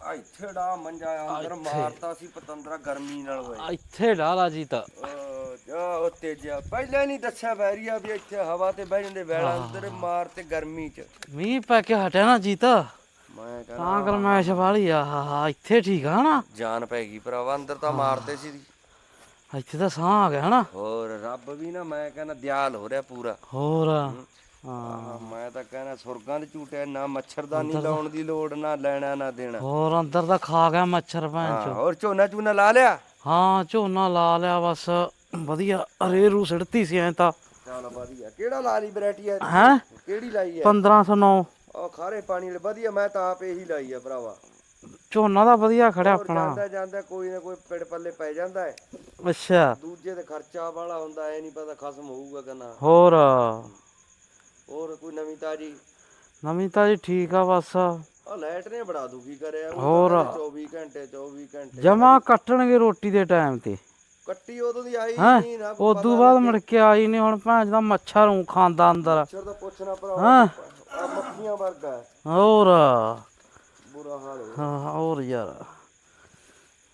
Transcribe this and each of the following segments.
ਆ ਇੱਥੇ ਡਾ ਮੰਜਾ ਅੰਦਰ ਮਾਰਤਾ ਸੀ ਪਤੰਦਰਾ ਗਰਮੀ ਨਾਲ ਹੋਏ। ਆ ਇੱਥੇ ਡਾਲਾ ਜੀ ਤਾਂ। ਉਹ ਜਾ ਉਹ ਤੇਜਾ ਪਹਿਲਾਂ ਨਹੀਂ ਦੱਸਿਆ ਵੈਰੀਆ ਵੀ ਇੱਥੇ ਹਵਾ ਤੇ ਬਹਿ ਜਾਂਦੇ ਵੈਲਾ ਅੰਦਰ ਮਾਰ ਤੇ ਗਰਮੀ ਚ। ਮੀਂਹ ਪੈ ਕੇ ਹਟਿਆ ਨਾ ਜੀ ਤਾਂ। ਮੈਂ ਤਾਂ ਕਹਿੰਦਾ ਗਰਮੈਸ਼ ਵਾਲੀ ਆ ਹਾ ਹਾ ਇੱਥੇ ਠੀਕ ਆ ਨਾ ਜਾਨ ਪੈ ਗਈ ਭਰਾਵਾ ਅੰਦਰ ਤਾਂ ਮਾਰਦੇ ਸੀ ਇੱਥੇ ਤਾਂ ਸਾਹ ਆ ਗਿਆ ਨਾ ਹੋਰ ਰੱਬ ਵੀ ਨਾ ਮੈਂ ਕਹਿੰਦਾ ਦਿਆਲ ਹੋ ਰਿਹਾ ਪੂਰਾ। ਹੋਰ। ਹਾਂ। ਮੈਂ ਤਾਂ ਕਹਿੰਦਾ ਸੁਰਗਾਂ ਦੇ ਝੂਟੇ ਨਾ ਮੱਛਰਦਾਨੀ ਲਾਉਣ ਦੀ ਲੋੜ ਨਾ ਲੈਣਾ ਨਾ ਦੇਣਾ। ਹੋਰ ਅੰਦਰ ਤਾਂ ਖਾ ਗਿਆ ਮੱਛਰ ਭੈਣ ਚੋ। ਹੋਰ ਝੋਨਾ ਝੂਨਾ ਲਾ ਲਿਆ? ਹਾਂ ਝੋਨਾ ਲਾ ਲਿਆ ਬਸ। ਵਧੀਆ ਰੇਰੂ ਸਿੜਤੀ ਸੀ ਐ ਤਾਂ। ਚੱਲ ਵਧੀਆ। ਕਿਹੜਾ ਲਾ ਲਈ ਵੈਰਾਈਟੀ ਹੈ ਹੈ? ਕਿਹੜੀ ਲਾਈ ਹੈ 1509 ਉਹ ਖਾਰੇ ਪਾਣੀ ਵਾਲੀ। ਵਧੀਆ ਮੈਂ ਤਾਂ ਆਪ ਇਹੀ ਲਾਈ ਆ ਭਰਾਵਾ। ਝੋਨਾ ਦਾ ਵਧੀਆ ਖੜਿਆ ਆਪਣਾ। ਜਾਂਦਾ ਜਾਂਦਾ ਕੋਈ ਨਾ ਕੋਈ ਪਿੜ ਪੱਲੇ ਪੈ ਜਾਂਦਾ ਹੈ। ਅੱਛਾ। ਦੂਜੇ ਤੇ ਖਰਚਾ ਵਾਲਾ ਹੁੰਦਾ ਐ ਨਹੀਂ ਪਤਾ ਖਸਮ ਹੋਊਗਾ ਕਿ ਨਾ। ਹੋਰ? ਹੋਰ ਕੋਈ ਨਵੀਂ ਤਾਜੀ? ਨਵੀਂ ਤਾਂ ਜੀ ਠੀਕ ਆ ਬਸ। ਆ ਲਾਈਟ ਨੇ ਬੜਾ ਦੁਖੀ ਕਰਿਆ? ਹੋਰ। ਕਹਿੰਦੇ 24 ਘੰਟੇ 24 ਘੰਟੇ। ਜਮਾ ਕੱਟਣਗੇ ਰੋਟੀ ਦੇ ਟਾਈਮ ਤੇ। ਕੱਟੀ ਉਦੋਂ ਦੀ ਆਈ ਨਹੀਂ ਨਾ ਉਦੋਂ ਬਾਅਦ ਮੁੜ ਕੇ ਆਈ ਨਹੀਂ ਹੁਣ ਭੈਣ ਦਾ ਮੱਛਰ ਨੂੰ ਖਾਂਦਾ ਅੰਦਰ। ਮੱਛਰ ਦਾ ਪੁੱਛਣਾ ਭਰਾ ਹਾਂ। ਆ ਮੱਖੀਆਂ ਵਰਗਾ ਹੈ। ਹੋਰ। ਬੁਰਾ ਹਾਲ ਹੈ ਹਾਂ ਹੋਰ ਯਾਰ।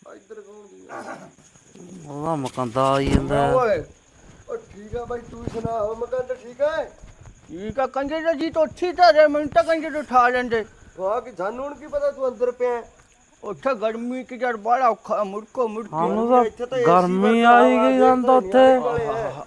ਆ ਇੱਧਰ ਕੌਣ ਦੀ ਆ? ਉਹਦਾ ਮਕੰਦਾ ਆਈ ਜਾਂਦਾ। ਓਏ ਉਹ ਠੀਕ ਆ ਬਾਈ ਤੂੰ ਸੁਣਾ ਹੋ ਠੀਕ ਹੈ ਠੀਕ ਆ ਕੰਜੇ ਦਾ ਜੀ ਤਾਂ ਉੱਥੇ ਤਾਂ ਰਹੇ ਮੈਨੂੰ ਤਾਂ ਕੰਜੇ ਤੋਂ ਉਠਾ ਲੈਂਦੇ। ਵਾਹ ਕਿ ਸਾਨੂੰ ਹੁਣ ਕੀ ਪਤਾ ਤੂੰ ਅੰਦਰ ਪਿਆ ਹੈ? ਉੱਥੇ ਗਰਮੀ ਕਿ ਜੜ ਬੜਾ ਔਖਾ ਮੁੜਕੋ ਮੁੜਕੀ। ਸਾਨੂੰ ਤਾਂ ਇੱਥੇ ਤਾਂ AC ਗਰਮੀ ਵਰਗਾ ਆਈ ਗਈ ਜਾਂਦਾ ਉੱਥੇ।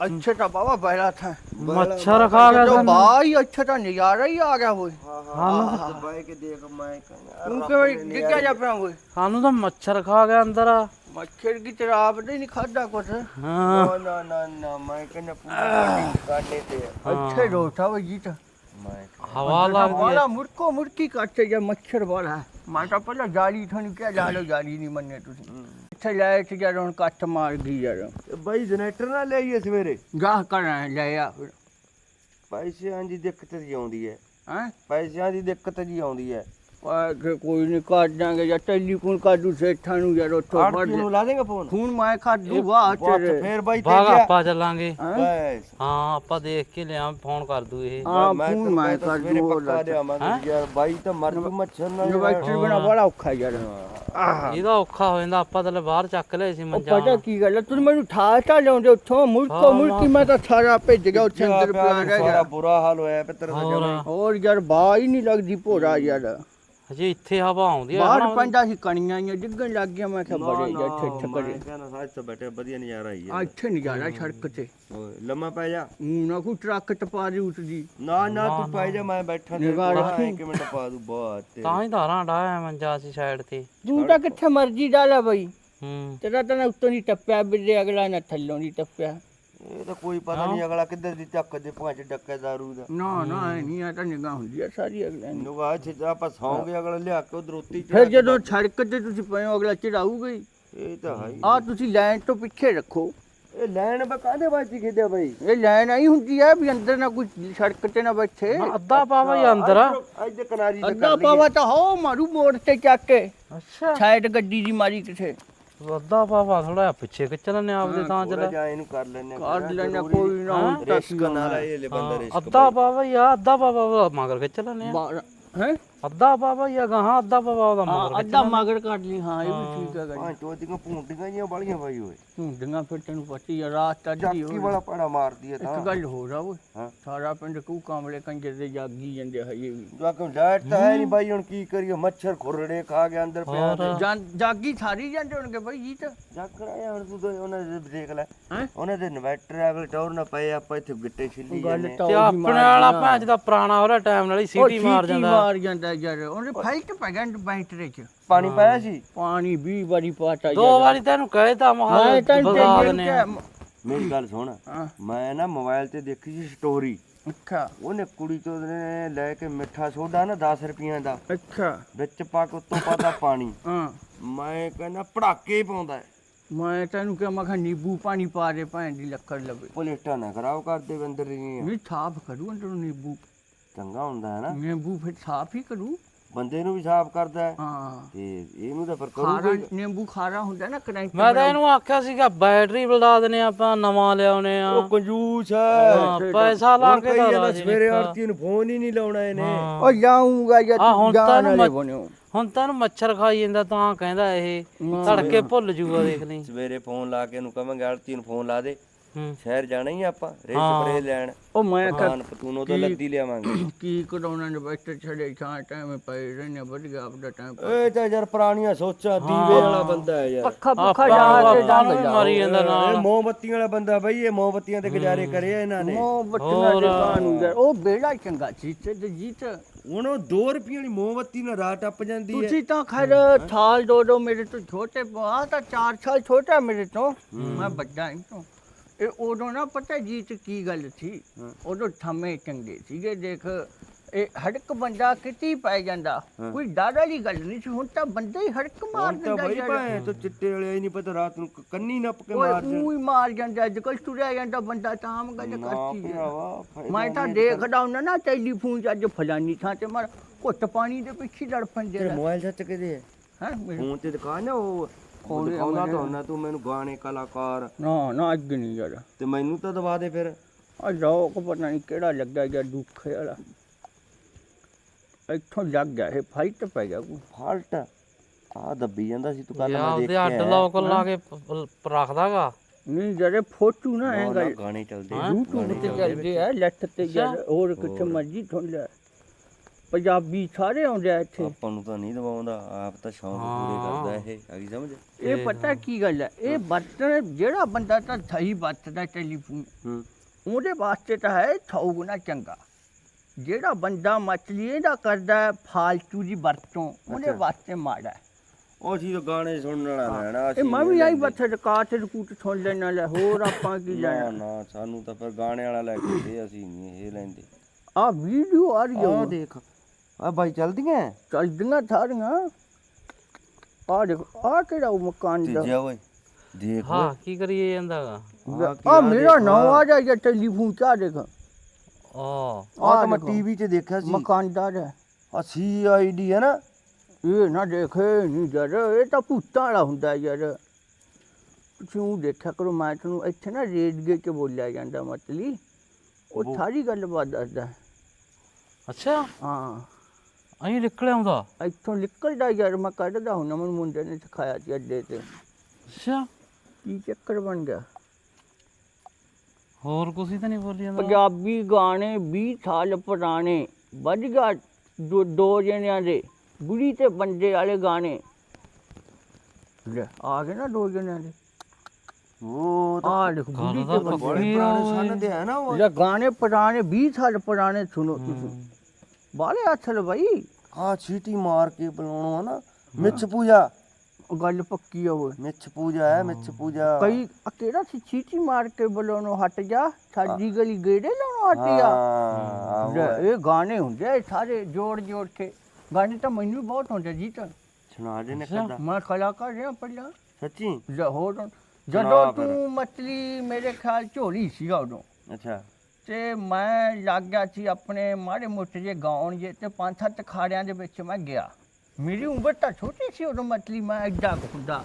ਅੱਛੇ ਤਾਂ ਬਾਬਾ ਬੈਠਾ ਥਾ। ਮੱਛਰ ਖਾ ਗਿਆ ਜੋ ਸਾਨੂੰ। ਬਾਈ ਅੱਛੇ ਤਾਂ ਨਜ਼ਾਰਾ ਹੀ ਆ ਗਿਆ ਹੋਏ। ਹਾਂ ਹਾਂ ਬਾਈ ਕੇ ਦੇਖ ਮੈਂ ਕਹਿੰਦਾ ਤੂੰ ਕਿਵੇਂ ਡਿੱਗਿਆ ਜਾ ਪਿਆ ਹੋਏ? ਸਾਨੂੰ ਤਾਂ ਮੱਛਰ ਖਾ ਗਿਆ ਅੰਦਰ। ਮੱਛਰ ਕੀ ਤੇਰਾ ਆਪ ਨਹੀਂ ਖਾਦਾ ਕੁਛ? ਹਾਂ। ਨਾ ਨਾ ਨਾ ਨਾ ਮੈਂ ਕਹਿੰਦਾ ਪੂਰਾ ਕਾਟੇ ਤੇ ਆ। ਅੱਛੇ ਰੋਟਾ ਵੇ ਜੀ ਤਾਂ। ਮੈਂ ਹਵਾ ਲੱਗਦੀ ਹੈ। ਬੜਾ ਮੁੜਕੋ ਮੁੜਕੀ ਕੱਟੇ ਜਾ ਮੱਛਰ ਵਾਲਾ ਮੈਂ ਤਾਂ ਪਹਿਲਾਂ ਜਾਲੀ ਤੁਹਾਨੂੰ ਕਿਹਾ ਲਾ ਲਓ ਜਾਲੀ ਨਹੀਂ ਮੰਨੇ ਤੁਸੀਂ। ਇੱਥੇ ਲੈ ਕੇ ਜਦ ਹੁਣ ਕੱਟ ਮਾਰ ਗਈ ਯਾਰ। ਬਾਈ ਜਨਰੇਟਰ ਨਾਲ ਲਿਆਈਏ ਸਵੇਰੇ? ਗਾਹ ਕਰਾਂ ਲੈ ਆ ਪੈਸਿਆਂ ਦੀ ਦਿੱਕਤ ਜੀ ਆਉਂਦੀ ਹੈ। ਹੈਂ? ਪੈਸਿਆਂ ਦੀ ਦਿੱਕਤ ਜੀ ਆਉਂਦੀ ਹੈ। ਆ ਕੇ ਕੋਈ ਨਹੀਂ ਕੱਢ ਦਾਂਗੇ ਜਾਂ ਟੈਲੀਫੋਨ ਕਾਡੂ ਸੇਠਾਂ ਨੂੰ ਯਾਰ ਉੱਥੋਂ ਫੜ ਆੜਤੀ ਨੂੰ ਲਾ ਦੇਗਾ ਫੋਨ ਫੋਨ ਮੈਂ ਖਾਦੂ ਵਾਹ ਤੇਰੇ। ਫੇਰ ਬਾਈ ਬਾਗ ਤੇਜਾ ਆਪਾਂ ਚੱਲਾਂਗੇ। ਬਸ। ਹਾਂ ਆਪਾਂ ਦੇਖ ਕੇ ਲਿਆ ਫੋਨ ਕਰ ਦੂ ਇਹ। ਹਾਂ ਮੈਂ ਫੋਨ ਤਾਂ- ਮੈਂ ਤਾਂ ਕਰ ਸਵੇਰੇ ਦੂ ਪੱਕਾ ਲਿਆਵਾਂਗੇ ਯਾਰ ਬਾਈ ਤਾਂ ਮਰ ਜੂ ਮੱਛਰ ਨਾਲ ਇਨਵਰਟਰ ਬਣਾ ਬੜਾ ਔਖਾ ਯਾਰ। ਆਹ ਇਹਦਾ ਔਖਾ ਹੋ ਜਾਂਦਾ ਆਪਾਂ ਤਾਂ ਬਾਹਰ ਚੱਕ ਲਏ ਸੀ ਉਹ ਮੰਜਾ ਪਤਾ ਕੀ ਗੱਲ ਹੈ ਤੁਸੀਂ ਮੈਨੂੰ ਠਾ ਠਾ ਲਿਆਉਂਦੇ ਉੱਥੋਂ ਮੁੜਕੋ ਮੁੜਕੀ ਮੈਂ ਤਾਂ ਸਾਰਾ ਭੇਜ ਗਿਆ ਉੱਥੇ ਅੰਦਰ ਪਿਆ ਸਾਰਾ ਗਿਆ। ਬੁਰਾ ਹਾਲ ਹੋਇਆ ਪਿੱਤਰ ਦਾ ਹੋਰ ਯਾਰ ਬਾਹ ਹੀ ਨਹੀਂ ਲੱਗਦੀ ਭੋਰਾ ਯਾਰ। ਹਜੇ ਇੱਥੇ ਹਵਾ ਆਉਂਦੀ ਆ ਬਾਹਰ। ਪੈਂਦਾ ਸੀ ਕਣੀਆਂ ਹੀ ਡਿੱਗਣ ਲੱਗ ਗਿਆ ਮੈਂ ਕਿਹਾ ਬੜੇ ਇੱਥੇ ਕਰੇ ਕਹਿੰਦਾ ਸਾਜ ਤੋਂ ਬੈਠੇ ਵਧੀਆ ਨਜ਼ਾਰਾ ਹੀ ਆ। ਇੱਥੇ ਨਹੀਂ ਜਾਣਾ ਸੜਕ ਤੇ। ਓਏ ਲੰਮਾ ਪੈ ਜਾ। ਨਾ ਕੋਈ ਟਰੱਕ ਟਪਾ ਦੇ ਉੱਠਦੀ ਨਾ ਨਾ ਤੂੰ ਪੈ ਜਾ ਮੈਂ ਬੈਠਾ ਤੇ। ਇੱਕ ਮਿੰਟ ਪਾ ਦੂ ਬਾਤ ਤੇ। ਤਾਂ ਹੀ ਧਾਰਾਂ ਡਾਇਆ ਮੰਜਾ ਸੀ ਸਾਈਡ ਤੇ। ਤੂੰ ਤਾਂ ਕਿੱਥੇ ਮਰਜ਼ੀ ਡਾਲਾ ਬਈ। ਹੂੰ। ਤੇਰਾ ਤਾਂ ਨਾ ਉੱਤੋਂ ਦੀ ਟੱਪਿਆ ਬਿੱਲੇ ਅਗਲਾ ਨਾ ਥੱਲੋਂ ਦੀ ਟੱਪਿਆ। ਇਹ ਤਾਂ ਕੋਈ ਪਤਾ ਨਹੀਂ ਅਗਲਾ ਕਿੱਧਰ ਦੀ ਚੱਕ ਦੇ ਭਾਂਚ ਡੱਕੇ ਦਾਰੂ ਦਾ। ਨਾ ਨਾ ਐ ਨਹੀਂ ਆ ਤਾਂ ਨਿਗਾਹ ਹੁੰਦੀ ਆ ਸਾਰੀ ਅਗਲੇ ਦੀ। ਨੁਗਾ ਛਿੱਜਾ ਆਪਾਂ ਸੌਂਗੇ ਅਗਲਾ ਲਿਆ ਕੇ ਉਧਰ ਉੱਤੀ ਫਿਰ ਜਦੋਂ ਸੜਕ ਤੇ ਤੁਸੀਂ ਪਏ ਹੋ ਅਗਲਾ ਚੜਾਊਗਾ ਹੀ। ਇਹ ਤਾਂ ਹੈ। ਆ ਤੁਸੀਂ ਲਾਈਨ ਤੋਂ ਪਿੱਛੇ ਰੱਖੋ। ਇਹ ਲੈਣ ਬਾ ਕਾਦੇ ਵਾਸਤੇ ਖੇਡਿਆ ਬਾਈ? ਇਹ ਲਾਈਨ ਆਈ ਹੁੰਦੀ ਆ ਵੀ ਅੰਦਰ ਨਾ ਕੋਈ ਸੜਕ ਤੇ ਨਾ ਬੈਠੇ। ਨਾ ਅੱਧਾ ਪਾਵਾ ਹੀ ਅੰਦਰ ਆ। ਦੇ ਕਿਨਾਰੀ ਤੇ ਅੱਧਾ ਪਾਵਾ ਤਾਂ ਹੋ ਮਾਰੂ ਮੋੜ ਤੇ ਚੱਕ ਕੇ। ਅੱਛਾ। ਸਾਈਡ ਗੱਡੀ ਦੀ ਮਾਰੀ ਕਿਥੇ? ਅੱਧਾ ਪਾਵਾ ਥੋੜਾ ਜਿਹਾ ਪਿੱਛੇ ਖਿੱਚ ਲੈਨੇ ਆਪਦੇ ਤਾਂ ਚੱਲ ਜਿਹਾ ਇਹਨੂੰ ਕਰ ਲੈਨੇ ਕੱਢ ਲੈਣਾ ਕੋਈ ਨਾ। ਹੁਣ ਤਾਂ ਰਿਸਕ ਨਾਲ ਇਹ ਲੈ ਬੰਦਾ ਰਿਸਕ ਅੱਧਾ ਪਾਵਾ ਆ ਅੱਧਾ ਪਾਵਾ ਮਗਰ ਖਿੱਚ ਲੈਨੇ ਆ ਹੈ? ਅੱਧਾ ਪਾਵਾ ਹੀ ਗਾਹਾਂ ਅੱਧਾ ਪਾਵਾ ਉਹਦਾ ਮਗਰ ਹਾਂ ਅੱਧਾ ਮਗਰ ਕੱਢ ਲਈ ਹਾਂ ਇਹ ਵੀ ਠੀਕ ਹੈਗਾ ਹਾਂ ਚੋਦੀਆਂ ਭੂੰਡੀਆਂ ਜੀਆਂ ਬੜੀਆਂ ਬਾਈ ਓਏ ਝੁੰਡੀਆਂ ਫਿਰ ਤੈਨੂੰ ਪਤੀ ਆ ਰਾਤ ਤੱਕ ਹੀ ਕੀ ਵਾਲਾ ਪੜਾ ਮਾਰਦੀ ਹੈ ਇੱਕ ਤਾਂ ਗੱਲ ਹੋ ਰਾ ਓਏ। ਸਾਰਾ ਪਿੰਡ ਕੂ ਕਾਮਲੇ ਕੰਜਰ ਦੇ ਜਾਗੀ ਜਾਂਦੇ ਹਜੇ ਵੀ। ਜਵਾਕਾਂ ਲਾਈਟ ਤਾਂ ਹੈ ਨਹੀਂ ਬਾਈ ਹੁਣ ਕੀ ਕਰੀਏ? ਮੱਛਰ ਖੁਰੜੇ ਖਾ ਗਿਆ ਅੰਦਰ ਪਿਆ ਜਾਗੀ ਸਾਰੀ ਜਾਂਦੇ ਹੋਣਗੇ ਬਈ ਜੀ ਤਾਂ। ਜਾਕਰ ਆਇਆ ਹੁਣ ਤੂੰ ਉਹਨਾਂ ਦੇ ਦੇਖ ਲੈ? ਉਹਨਾਂ ਦੇ ਇਨਵਰਟਰ ਅਗਲੇ ਟੌਰ ਨਾ ਪਏ ਆਪਾਂ ਇੱਥੇ ਗਿੱਟੇ ਛਿੱਲੀ ਗੱਲ ਜਾਂਦੇ ਤਾਂ ਆਪਣੇ ਵਾਲਾ। ਭੈਣ ਦਾ ਪੁਰਾਣਾ ਉਹਦਾ ਟਾਈਮ ਨਾਲ ਹੀ ਸੀਟੀ ਮਾਰ ਸੀਟੀ ਜਾਂਦਾ। ਮਾਰ ਜਾਂਦਾ ਯਾਰ ਉਹਨੇ ਫਾਈਟ ਪੈ ਗਿਆ ਬੈਂਟਰੇ ਚ ਪਾਣੀ ਪਾਇਆ ਸੀ? ਪਾਣੀ 20 ਵਾਰੀ ਪਾਤਾ ਦੋ ਵਾਰੀ ਤੈਨੂੰ ਕਹੇ ਤਾਂ ਮੈਂ ਮਹਾਰਾਜ ਤਾਂ ਬਗਾ ਟੈਂਸ਼ਨ ਦਨੇ ਮੇਰੀ ਗੱਲ ਸੁਣ। ਹਾਂ। ਮੈਂ ਨਾ ਮੋਬਾਈਲ ਤੇ ਦੇਖੀ ਸੀ ਸਟੋਰੀ। ਅੱਛਾ। ਉਹਨੇ ਕੁੜੀ ਤੋਂ ਨੇ ਲੈ ਕੇ ਮਿੱਠਾ ਸੋਡਾ ਨਾ 10 ਰੁਪਈਆਂ ਦਾ। ਅੱਛਾ। ਵਿੱਚ ਪਾ ਕੇ ਉੱਤੋਂ ਪਾਤਾ ਪਾਣੀ। ਹਾਂ। ਮੈਂ ਕਹਿੰਦਾ ਪੜਾਕੇ ਹੀ ਪਾਉਂਦਾ ਹੈ। ਮੈਂ ਤੈਨੂੰ ਕਿਹਾ ਮੈਂ ਕਿਹਾ ਨਿੰਬੂ ਪਾਣੀ ਪਾ ਦੇ ਭੈਣ ਦੀ ਲੱਕੜ ਲਵੇ। ਪਲੇਟਾਂ ਨਾ ਖਰਾਬ ਕਰਦੇ ਬੰਦਰ ਦੀਆਂ। ਨਹੀਂ ਸਾਫ਼ ਕਰੂ ਅੰਦਰੋਂ ਨਿੰਬੂ। ਚੰਗਾ ਹੁੰਦਾ ਹੈ ਨਾ। ਨਿੰਬੂ ਫਿਰ ਸਾਫ਼ ਹੀ ਕਰੂ। ਬੰਦੇ ਨੂੰ ਵੀ ਸਾਫ਼ ਕਰਦਾ ਹੈ। ਹਾਂ। ਤੇ ਇਹਨੂੰ ਤਾਂ ਫਿਰ ਖਾਰਾ ਕਰੂਗਾ। ਨਿੰਬੂ ਖਾਰਾ ਹੁੰਦਾ ਨਾ ਕਰੰਟ ਮੈਂ ਤਾਂ ਇਹਨੂੰ ਆਖਿਆ ਸੀਗਾ ਬੈਟਰੀ ਬਦਲਾ ਦਨੇ ਆਪਾਂ ਨਵਾਂ ਲਿਆਉਨੇ ਆ ਉਹ ਕੰਜੂਸ ਹੈ। ਹਾਂ, ਪੈਸਾ ਲਾ ਹੁਣ ਕੇ ਕਹੀ ਜਾਂਦਾ ਰਾਜੀ ਸਵੇਰੇ। ਆਰਤੀ ਨੂੰ ਫੋਨ ਹੀ ਨਹੀਂ ਲਾਉਣਾ ਇਹਨੇ। ਉਹ ਜਾਊਂਗਾ ਜਾਂ ਆਹ ਹੁਣ ਤਾਂ ਜਾਣ ਇਹਨੂੰ ਵਾਲੇ ਮ- ਬਣਿਓ ਹੁਣ ਤਾਂ ਇਹਨੂੰ ਮੱਛਰ ਖਾਈ ਜਾਂਦਾ ਤਾਂ ਕਹਿੰਦਾ ਇਹ। ਧੜਕੇ ਭੁੱਲ ਜੂਗਾ ਦੇਖ ਲਈ। ਸਵੇਰੇ ਫੋਨ ਲਾ ਕੇ ਇਹਨੂੰ ਕਵਾਂਗੇ ਆਰਤੀ ਨੂੰ ਫੋਨ ਲਾ ਦੇ। ਹੂੰ। ਸ਼ਹਿਰ ਜਾਣਾ ਹੀ ਆਪਾਂ ਰੇ ਹਾਂ। ਸਪਰੇ ਲੈਣ। ਉਹ ਮੈਂ ਕਿਹਾ ਖਾਨ ਪਤੂਨੋਂ ਤੋਂ ਲੱਦੀ ਲਿਆਵਾਂਗੇ। ਕੀ ਕਰਾਉਣਾ ਨੇ ਬੈਠੇ ਛੜੇ ਛਾਂ ਟਾਈਮ ਪਏ ਰਹਿਣੇ ਵਧੀਆ ਆਪਦਾ ਟਾਈਮ ਇਹ ਤਾਂ ਯਾਰ ਪੁਰਾਣੀਆਂ ਸੋਚਾਂ ਦੀਵੇ ਵਾਲਾ ਬੰਦਾ ਹੈ ਯਾਰ। ਪੱਖਾ ਪੱਖਾ ਜਾ ਕੇ ਵੀ ਡੰਗ ਮਾਰੀ ਜਾਂਦਾ ਇਹ ਨਾਲ। ਮੋਮਬੱਤੀਆਂ ਵਾਲਾ ਬੰਦਾ ਬਈ ਇਹ ਮੋਮਬੱਤੀਆਂ ਤੇ ਗੁਜ਼ਾਰੇ ਕਰੇ ਆ ਇਹਨਾਂ ਨੇ। ਮੋ ਬੱਟਣਾ ਦੇ ਕਾਨੂੰ ਯਾਰ ਉਹ ਬੇੜਾ ਚੰਗਾ ਸੀ ਤੇ ਜੀਤ। ਹੁਣ ਉਹ 2 ਰੁਪਏ ਵਾਲੀ ਮੋਮਬੱਤੀ ਨਾਲ ਰਾਤ ਟੱਪ ਜਾਂਦੀ ਹੈ। ਤੁਸੀਂ ਤਾਂ ਖੈਰ ਸਾਲ ਦੋ ਦੋ ਮੇਰੇ ਤੋਂ ਛੋਟੇ ਆ ਤਾਂ 4 ਸਾਲ ਛੋਟਾ ਮੇਰੇ ਤੋਂ। ਮੈਂ ਵੱਡਾ ਹਾਂ ਤੋਂ ਇਹ ਉਦੋਂ ਨਾ ਪਤਾ ਜੀਤ ਕੀ ਗੱਲ ਸੀ? ਉਦੋਂ ਥੰਮੇ ਚੰਗੇ ਸੀਗੇ ਦੇਖ ਇਹ ਹੜਕ ਬੰਦਾ ਕਿਤੇ ਪੈ ਜਾਂਦਾ। ਕੋਈ ਡਰ ਵਾਲੀ ਗੱਲ ਨਹੀਂ ਸੀ ਹੁਣ ਤਾਂ ਬੰਦਾ ਹੀ ਹੜਕ ਮਾਰ ਹੁਣ ਤਾਂ ਦਿੰਦਾ ਬਈ ਤੂੰ ਚਿੱਟੇ ਵਾਲੇ ਹੀ ਨਹੀਂ ਪਤਾ ਰਾਤ ਨੂੰ ਕੰਨੀ ਨੱਪ ਕੇ ਮਾਰ ਊਂ ਹੀ ਮਾਰ ਜਾਂਦਾ ਅੱਜ ਕੱਲ ਤੁਰਿਆ ਜਾਂਦਾ ਬੰਦਾ ਤਾਂ ਆਮ ਗੱਲ ਕਰਤੀ ਹੈ। ਮੈਂ ਤਾਂ ਦੇਖਦਾ ਹੁੰਦਾ ਨਾ ਟੈਲੀਫੋਨ 'ਚ ਅੱਜ ਫਲਾਨੀ ਥਾਂ ਤੇ ਮਰ ਘੁੱਟ ਪਾਣੀ ਦੇ ਪਿੱਛੇ ਲੜ ਪੈਂਦੇ ਤੇਰੇ ਮੋਬਾਈਲ ਸੱਚ ਕਿਹਦੇ ਹੈ ਹੈ ਫੋਨ ਤੇ ਦਿਖਾ ਨਾ ਉਹ ਉਹ ਦਿਖਾਉਂਦਾ ਤਾਂ ਹੁੰਦਾ ਤੂੰ ਮੈਨੂੰ ਗਾਣੇ ਕਲਾਕਾਰ। ਨਾ ਨਾ ਅੱਜ ਨਹੀਂ ਯਾਰ। ਤੇ ਮੈਨੂੰ ਤਾਂ ਦਵਾ ਦੇ ਫਿਰ। ਆ ਲੋਕ ਪਤਾ ਨਹੀਂ ਕਿਹੜਾ ਲੱਗਾ ਜਾਂ ਦੁੱਖ ਵਾਲਾ। ਇੱਥੋਂ ਲੱਗ ਗਿਆ ਇਹ ਫਾਈਟ ਪੈ ਗਿਆ ਕੋਈ। ਫਾਲਟ। ਆ ਦੱਬੀ ਜਾਂਦਾ ਸੀ ਤੂੰ ਕੱਲ ਮੈਂ ਉਹਦੇ ਦੇਖਿਆ ਅੱਡ ਲੋਕ ਲਾ ਕੇ ਪ- ਰੱਖਦਾਗਾ। ਨਹੀਂ ਜਿਹੜੇ ਫੋਟੋ ਨਾ ਗੱਲ। ਗਾਣੇ ਚੱਲਦੇ YouTube ਤੇ ਚੱਲਦੇ ਆ ਲੱਟ ਤੇ ਹੋਰ ਕਿੱਥੇ ਮਰਜ਼ੀ ਸੁਣ ਲੈ ਪੰਜਾਬੀ ਸਾਰੇ ਆਉਂਦੇ ਆ ਇੱਥੇ। ਆਪਾਂ ਨੂੰ ਤਾਂ ਨਹੀਂ ਦਵਾਉਂਦਾ ਆਪ ਤਾਂ ਸ਼ੌਂਕ ਪੂਰੇ ਕਰਦਾ ਇਹ ਆ ਗਈ ਸਮਝ? ਇਹ ਪਤਾ ਕੀ ਗੱਲ ਹੈ ਇਹ ਵਰਤਣ ਜਿਹੜਾ ਬੰਦਾ ਤਾਂ ਸਹੀ ਵਰਤਦਾ ਟੈਲੀਫੋਨ ਹੂੰ। ਉਹਦੇ ਵਾਸਤੇ ਤਾਂ ਹੈ ਸੌ ਗੁਣਾ ਚੰਗਾ। ਜਿਹੜਾ ਬੰਦਾ ਮਛਲੀ ਦਾ ਕਰਦਾ ਫਾਲਤੂ ਦੀ ਵਰਤੋਂ ਉਹਦੇ ਵਾਸਤੇ ਮਾੜਾ ਉਹ ਸੀ ਤਾਂ ਗਾਣੇ ਸੁਣਨ ਵਾਲਾ ਰਹਿਣਾ ਇਹ ਅਸੀਂ ਮੈਂ ਵੀ ਆਈ ਬੱਥੇ ਕਾਟ ਰਕੂਟ ਸੁਣ ਲੈਣ ਵਾਲਾ ਹੋਰ ਆਪਾਂ ਕੀ ਲੈਣਾ। ਨਾ ਸਾਨੂੰ ਤਾਂ ਫਿਰ ਗਾਣੇ ਵਾਲਾ ਲੈ ਕੇ ਦੇ ਅਸੀਂ ਨਹੀਂ ਇਹ ਲੈਂਦੇ। ਆ ਵੀਡੀਓ ਆ ਰਹੀ ਹੈ ਦੇਖ ਆ ਬਾਈ ਚੱਲਦੀਆਂ? ਚੱਲਦੀਆਂ ਸਾਰੀਆਂ ਆ ਦੇਖੋ ਆ ਕਿਹੜਾ ਉਹ ਮਕਾਨ ਦਾ ਤੀਜਾ ਓਏ ਦੇਖ। ਹਾਂ ਕੀ ਕਰੀਏ ਜਾਂਦਾਗਾ ਆ ਮੇਰਾ ਨਾਮ ਆ ਜਾ ਟੈਲੀਫੋਨ ਚ ਦੇਖ। ਆ ਆ ਤਾਂ ਮੈਂ। ਟੀਵੀ 'ਚ ਦੇਖਿਆ ਸੀ। ਮਕਾਨਦਾਰ ਹੈ ਆ ਸੀ ਆਈਡੀ ਹੈ ਨਾ। ਇਹ ਨਾ ਦੇਖੇ ਨਹੀਂ ਯਾਰ ਇਹ ਤਾਂ ਭੂਤਾਂ ਵਾਲਾ ਹੁੰਦਾ ਯਾਰ। ਉਹ ਦੇਖਿਆ ਕਰੋ ਮੈਂ ਤੁਹਾਨੂੰ ਇੱਥੇ ਨਾ ਰੇਡੀਓ 'ਚ ਬੋਲਿਆ ਜਾਂਦਾ ਮਤਲੀ। ਉਹ ਸਾਰੀ ਗੱਲ ਬਾਤ ਦੱਸਦਾ। ਅੱਛਾ? ਹਾਂ। ਅਹੀਂ ਨਿਕਲ ਆਉਂਦਾ। ਇੱਥੋਂ ਨਿਕਲਦਾ ਯਾਰ ਮੈਂ ਕੱਢਦਾ ਹੁਣ ਮੈਨੂੰ ਮੁੰਡੇ ਨੇ ਸਿਖਾਇਆ ਸੀ ਅੱਡੇ ਤੇ। ਅੱਛਾ। ਕੀ ਚੱਕਰ ਬਣ ਗਿਆ? ਹੋਰ ਹੀ ਤਾਂ ਨਹੀਂ ਬੋਲੀ ਜਾਂਦਾ। ਪੰਜਾਬੀ ਗਾਣੇ 20 ਸਾਲ ਪੁਰਾਣੇ ਵੱਜ ਗਿਆ ਦੋ ਦੋ ਜਣਿਆਂ ਦੇ ਬੁੜੀ ਤੇ ਬੰਦੇ ਵਾਲੇ ਗਾਣੇ। ਲੈ ਆ ਗਏ ਨਾ ਦੋ ਜਣਿਆਂ ਦੇ। ਉਹ ਤਾਂ ਆ ਦੇਖ ਬੁੜੀ ਤੇ ਬੰਦੇ ਪੁਰਾਣੇ ਸਨ ਦੇ ਹੈ ਨਾ ਉਹ। ਲੈ ਗਾਣੇ ਪੁਰਾਣੇ 20 ਸਾਲ ਪੁਰਾਣੇ ਸੁਣੋ ਤੁਸੀਂ। ਬਾਲੇ ਅਸਲ ਬਈ। ਆ ਚੀਟੀ ਮਾਰ ਕੇ ਬੁਲਾਉਣਾ ਨਾ। ਮਿੱਛ ਪੂਜਾ। ਗੱਲ ਪੱਕੀ ਆ ਉਹ ਮਿੱਛ ਪੂਜਾ ਹੈ ਮਿੱਛ ਪੂਜਾ। ਕਈ ਆ ਕਿਹੜਾ ਸੀ ਚੀਚੀ ਮਾਰ ਕੇ ਬਲੋਨੋ ਹਟ ਜਾ? ਸਾਡੀ ਗਲੀ ਗੇੜੇ ਲਾਉਣੋਂ ਹਟ ਜਾ। ਲੈ, ਇਹ ਗਾਣੇ ਹੁੰਦੇ ਆ ਇਹ ਸਾਰੇ ਜੋੜ ਜੋੜ ਕੇ। ਗਾਣੇ ਤਾਂ ਮੈਨੂੰ ਵੀ ਬਹੁਤ ਹੁੰਦੇ ਜੀ ਤਾਂ। ਸੁਣਾ ਦੇ ਨੇ ਕਦਾ। ਮੈਂ ਕਲਾਕਾਰ ਰਿਹਾ ਪਹਿਲਾਂ। ਸੱਚੀ? ਲਾਹੌਰ ਜਦੋਂ ਤੂੰ ਮਤਲੀ ਮੇਰੇ ਖਿਆਲ ਝੋਲੀ ਸੀਗਾ ਉਦੋਂ। ਅੱਛਾ। ਤੇ ਮੈਂ ਲੱਗ ਗਿਆ ਸੀ ਆਪਣੇ ਮਾੜੇ ਮੋਟੇ ਜੇ ਗਾਉਣ ਜੇ ਤੇ ਪੰਜ ਸੱਤ ਖਾੜਿਆਂ ਦੇ ਵਿੱਚ ਮੈਂ ਗਿਆ। ਮੇਰੀ ਉਮਰ ਤਾਂ ਛੋਟੀ ਸੀ ਉਦੋਂ ਮਤਲੀ ਮੈਂ ਐਡਾ ਕੁ ਹੁੰਦਾ।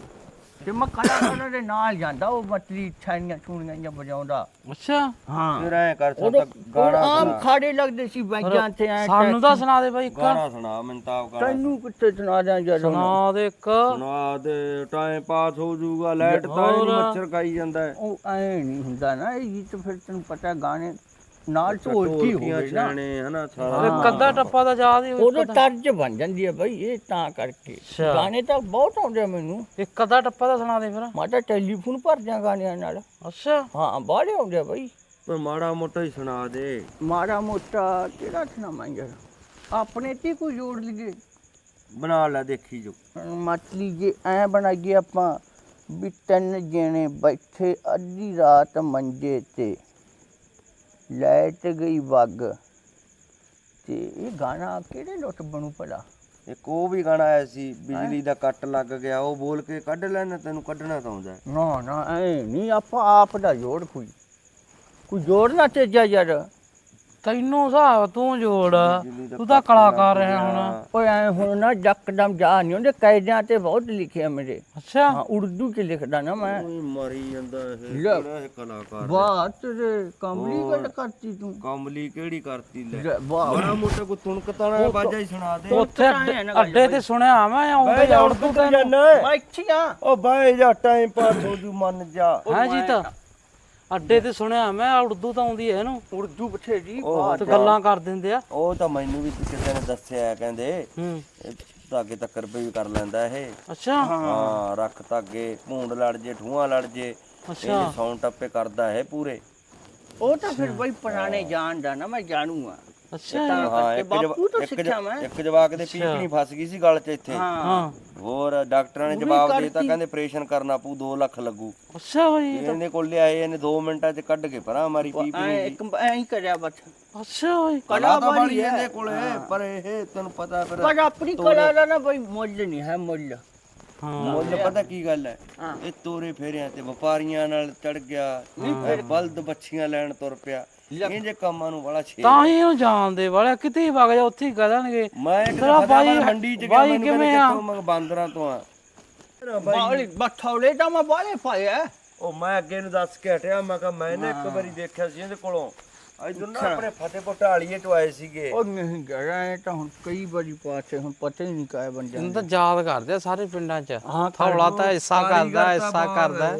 ਤੇ ਮੈਂ ਕਲਾਕਾਰਾਂ ਦੇ ਨਾਲ ਜਾਂਦਾ ਉਹ ਮਤਲੀ ਛਾਈਆਂ ਛੂਣੀਆਂ ਜਿਹੀਆਂ ਵਜਾਉਂਦਾ। ਅੱਛਾ। ਹਾਂ। ਫਿਰ ਐ ਕਰ ਉਦੋਂ ਸਕਦਾ ਗਾਣਾ ਆਮ ਸੁਣਾ। ਖਾੜੇ ਲੱਗਦੇ ਸੀ ਬੈਂਕਾਂ ਤੇ ਐ ਸਾਨੂੰ ਤਾਂ ਸੁਣਾ ਦੇ ਬਾਈ ਇੱਕ। ਗਾਣਾ ਸੁਣਾ ਮੈਨੂੰ ਤਾਂ ਆਪ ਗਾਣਾ ਤੈਨੂੰ ਕਿੱਥੇ ਸੁਣਾ ਦਿਆਂ ਜਦੋਂ ਸੁਣਾ ਦੇ ਇੱਕ। ਸੁਣਾ ਦੇ ਟਾਈਮ ਪਾਸ ਹੋ ਜਾਊਗਾ ਲਾਈਟ ਤਾਂ ਹੀ ਨੀ ਹੋਰ। ਮੱਛਰ ਖਾਈ ਜਾਂਦਾ ਹੈ। ਉਹ ਐ ਨਹੀਂ ਹੁੰਦਾ ਨਾ ਇਹ ਗੀਤ ਫਿਰ ਤੈਨੂੰ ਪਤਾ ਗਾਣੇ ਨਾਲ ਢੋਲਕੀ ਹੋਵੇ ਨਾ। ਛਾਣੇ ਹਨਾ ਸਾਰਾ ਇੱਕ ਅੱਧਾ ਟੱਪਾ ਤਾਂ ਯਾਦ ਹੀ ਉਦੋਂ ਤਰਜ ਬਣ ਜਾਂਦੀ ਹੈ ਬਈ ਇਹ ਤਾਂ ਕਰਕੇ। ਗਾਣੇ ਤਾਂ ਬਹੁਤ ਆਉਂਦੇ ਆ ਮੈਨੂੰ। ਇੱਕ ਅੱਧਾ ਟੱਪਾ ਤਾਂ ਸੁਣਾ ਦੇ ਫਿਰ। ਮੈਂ ਤਾਂ ਟੈਲੀਫੋਨ ਭਰ ਦਿਆਂ ਗਾਣਿਆਂ ਨਾਲ। ਅੱਛਾ। ਹਾਂ ਬਾਹਲੇ ਆਉਂਦੇ ਆ ਬਈ। ਪਰ ਮਾੜਾ ਮੋਟਾ ਹੀ ਸੁਣਾ ਦੇ। ਮਾੜਾ ਮੋਟਾ ਕਿਹੜਾ ਸੁਣਾਵਾਂ ਯਾਰ? ਆਪਣੇ ਤੇ ਕੋਈ ਜੋੜ ਲਈਏ। ਬਣਾ ਲੈ ਦੇਖੀ ਜੋ। ਮਤਲੀ ਜੇ ਐ ਬਣਾਈਏ ਆਪਾਂ ਵੀ ਤਿੰਨ ਜਣੇ ਬੈਠੇ ਅੱਧੀ ਰਾਤ ਮੰਜੇ ਤੇ। ਲਾਈਟ ਗਈ ਵੱਗ। ਤੇ ਇਹ ਗਾਣਾ ਕਿਹੜੇ ਲੁੱਟ ਬਣੂ ਭਲਾ? ਇੱਕ ਉਹ ਵੀ ਗਾਣਾ ਆਇਆ ਸੀ ਬਿਜਲੀ ਦਾ ਕੱਟ ਲੱਗ ਗਿਆ ਉਹ ਬੋਲ ਕੇ ਕੱਢ ਲੈਣਾ ਤੈਨੂੰ ਕੱਢਣਾ ਤਾਂ ਆਉਂਦਾ। ਨਾ ਨਾ ਐ ਨਹੀਂ ਆਪਾਂ ਆਪ ਦਾ ਜੋੜ ਕੋਈ। ਕੋਈ ਜੋੜ ਨਾ ਤੇਜਾ ਯਾਰ। ਤੈਨੂੰ ਹਿਸਾਬ ਤੂੰ ਜੋੜ। ਤੂੰ ਤਾਂ ਕਲਾਕਾਰ ਰਿਹਾ ਹੁਣ। ਓਏ ਐ ਹੁਣ ਨਾ ਜੱਕਦਮ ਜਾ ਨਹੀਂ ਉਹਦੇ ਕਾਇਦਿਆਂ ਤੇ ਬਹੁਤ ਲਿਖਿਆ ਮੇਰੇ। ਅੱਛਾ। ਹਾਂ ਉਰਦੂ ਚ ਲਿਖਦਾ ਨਾ ਮੈਂ। ਮਰੀ ਜਾਂਦਾ ਇਹ ਲੈ। ਕਿਹੜਾ ਇਹ ਕਲਾਕਾਰ। ਵਾਹ ਤੇਰੇ ਕਮਲੀ ਗੱਲ ਕਰਤੀ ਤੂੰ। ਕਮਲੀ ਕਿਹੜੀ ਕਰਤੀ ਲੈ? ਬੜਾ ਮੋਟਾ ਕੋ ਤੁਣਕਤਾ ਨਾ ਬਾਜਾ ਹੀ ਸੁਣਾ ਦੇ। ਉੱਥੇ ਅੱਡੇ- ਤੇ ਸੁਣਿਆ ਮੈਂ ਆਉਂਦੇ ਜਾ ਜਾਨਾ ਮੈਂ ਇੱਥੇ ਆ। ਉਹ ਬਾਏ ਜਾ ਟਾਈਮ ਪਾਸ ਹੋ ਜੂ ਮੰਨ ਜਾ। ਹੈ ਜੀ ਤਾਂ। ਅੱਡੇ ਤੇ ਸੁਣਿਆ ਮੈਂ ਉੜਦੂ ਤਾਂ ਆਉਂਦੀ ਹੈ ਇਹਨੂੰ। ਉਰਦੂ ਬਥੇਰੀ ਉਹ ਤੇ ਗੱਲਾਂ ਕਰ ਦਿੰਦੇ ਆ। ਉਹ ਤਾਂ ਮੈਨੂੰ ਵੀ ਕਿਸੇ ਨੇ ਦੱਸਿਆ ਕਹਿੰਦੇ। ਹੂੰ। ਧਾਗੇ ਤੱਕਰ ਵੀ ਕਰ ਲੈਂਦਾ ਇਹ। ਅੱਛਾ। ਹਾਂ ਰੱਖ ਧਾਗੇ ਭੂੰਡ ਲੜ ਜੇ ਠੂਆਂ ਲੜ ਜੇ। ਅੱਛਾ। ਇਹ ਸੌਣ ਟੱਪੇ ਕਰਦਾ ਇਹ ਪੂਰੇ। ਉਹ ਤਾਂ ਫਿਰ ਬਈ ਪੁਰਾਣੇ ਜਾਣਦਾ ਨਾ ਮੈਂ ਜਾਣੂਗਾ। ਅੱਛਾ। ਤਾਂ ਹਾਂ ਕਰਕੇ ਇੱਕ ਜਵਾ- ਬਾਪੂ ਤੋਂ ਇੱਕ ਸਿੱਖਿਆ ਮੈਂ। ਇੱਕ ਜਵਾਕ ਦੇ ਪੀਪਣੀ ਫਸ ਗਈ ਸੀ ਗਲ 'ਚ ਇੱਥੇ। ਹਾਂ। ਹਾਂ ਹੋਰ ਡਾਕਟਰਾਂ ਨੇ ਜਵਾਬ ਕਰਤੀ। ਦੇਤਾ ਕਹਿੰਦੇ ਆਪਰੇਸ਼ਨ ਕਰਨਾ ਪਊ 2 ਲੱਖ ਲੱਗੂ। ਅੱਛਾ ਬਈ ਇਹਨੇ ਕੋਲ ਲਿਆਏ ਇਹਨੇ 2 ਮਿੰਟਾਂ 'ਚ ਕੱਢ ਕੇ ਪਰਾਂ ਮਾਰੀ ਐ ਪੀਪਣੀ ਇੱਕ ਐ ਹੀ ਕਰਿਆ ਬਸ। ਅੱਛਾ ਬਈ। ਕਲਾ ਤਾਂ ਵਾਲੀ ਬੜੀ ਹੈ। ਇਹਦੇ ਕੋਲ ਹੈ। ਪਰ ਇਹ ਤੈਨੂੰ ਪਤਾ ਫਿਰ ਪਰ ਆਪਣੀ ਕਲਾ ਦਾ ਨਾ ਬਈ ਮੁੱਲ ਨਹੀਂ ਹੈ ਮੁੱਲ। ਹਾਂ। ਮੁੱਲ ਪਤਾ ਕੀ ਗੱਲ ਹੈ। ਇਹ ਤੋਰੇ ਫੇਰਿਆਂ ਤੇ ਵਪਾਰੀਆਂ ਨਾਲ ਚੜ ਗਿਆ ਬਲਦ ਬੱਚੀਆਂ ਲੈਣ ਤੁਰ ਪਿਆ। ਇਹ ਜੇ ਕੰਮਾਂ ਨੂੰ ਬੜਾ ਛੇ ਤਾਂ ਹੀ ਉਹ ਜਾਣਦੇ ਵਾਲੇ ਕਿਤੇ ਹੀ ਵਗ ਜਾ ਉੱਥੇ ਹੀ ਮੈਂ ਇੱਕ ਤੇਰਾ ਦਫਾ ਬਾਈ- ਮੰਡੀ 'ਚ ਗਿਆ ਬਾਈ ਮੈਨੂੰ ਕਹਿੰਦੇ ਕਿਵੇਂ ਆ? ਕਿੱਥੋਂ ਮੈਂ ਕਿਹਾ ਬਾਂਦਰਾਂ ਤੋਂ ਆ। ਤੇਰਾ ਬਾਈ ਬਾਲੀ ਬਠੌਲੇ ਤਾਂ ਮੈਂ ਬਾਲੇ ਪਾਇਆ ਉਹ ਮੈਂ ਅੱਗੇ ਨੂੰ ਦੱਸ ਕੇ ਹਟਿਆ ਮੈਂ ਕਿਹਾ ਮੈਂ ਨਾ ਇੱਕ ਵਾਰੀ ਦੇਖਿਆ ਸੀ ਇਹਦੇ ਕੋਲੋਂ। ਇਧਰ ਨਾ ਆਪਣੇ ਫਤਿਹਪੁਰ ਢਾਲੀਏ ਤੋਂ ਆਏ ਸੀਗੇ। ਉਹ ਨਹੀਂ ਗਿਆ ਇਹ ਤਾਂ ਹੁਣ ਕਈ ਵਾਰੀ ਪਾਸੇ ਹੁਣ ਪਤਾ ਹੀ ਨਹੀਂ ਕਾਇ ਬਣ ਜਾਂਦਾ ਤਾਂ ਯਾਦ ਕਰਦੇ ਆ ਸਾਰੇ ਪਿੰਡਾਂ 'ਚ। ਹਾਂ ਥੌਲਾ ਤਾਂ ਹਿੱਸਾ ਕਰਦਾ ਹਿੱਸਾ ਕਰਦਾ।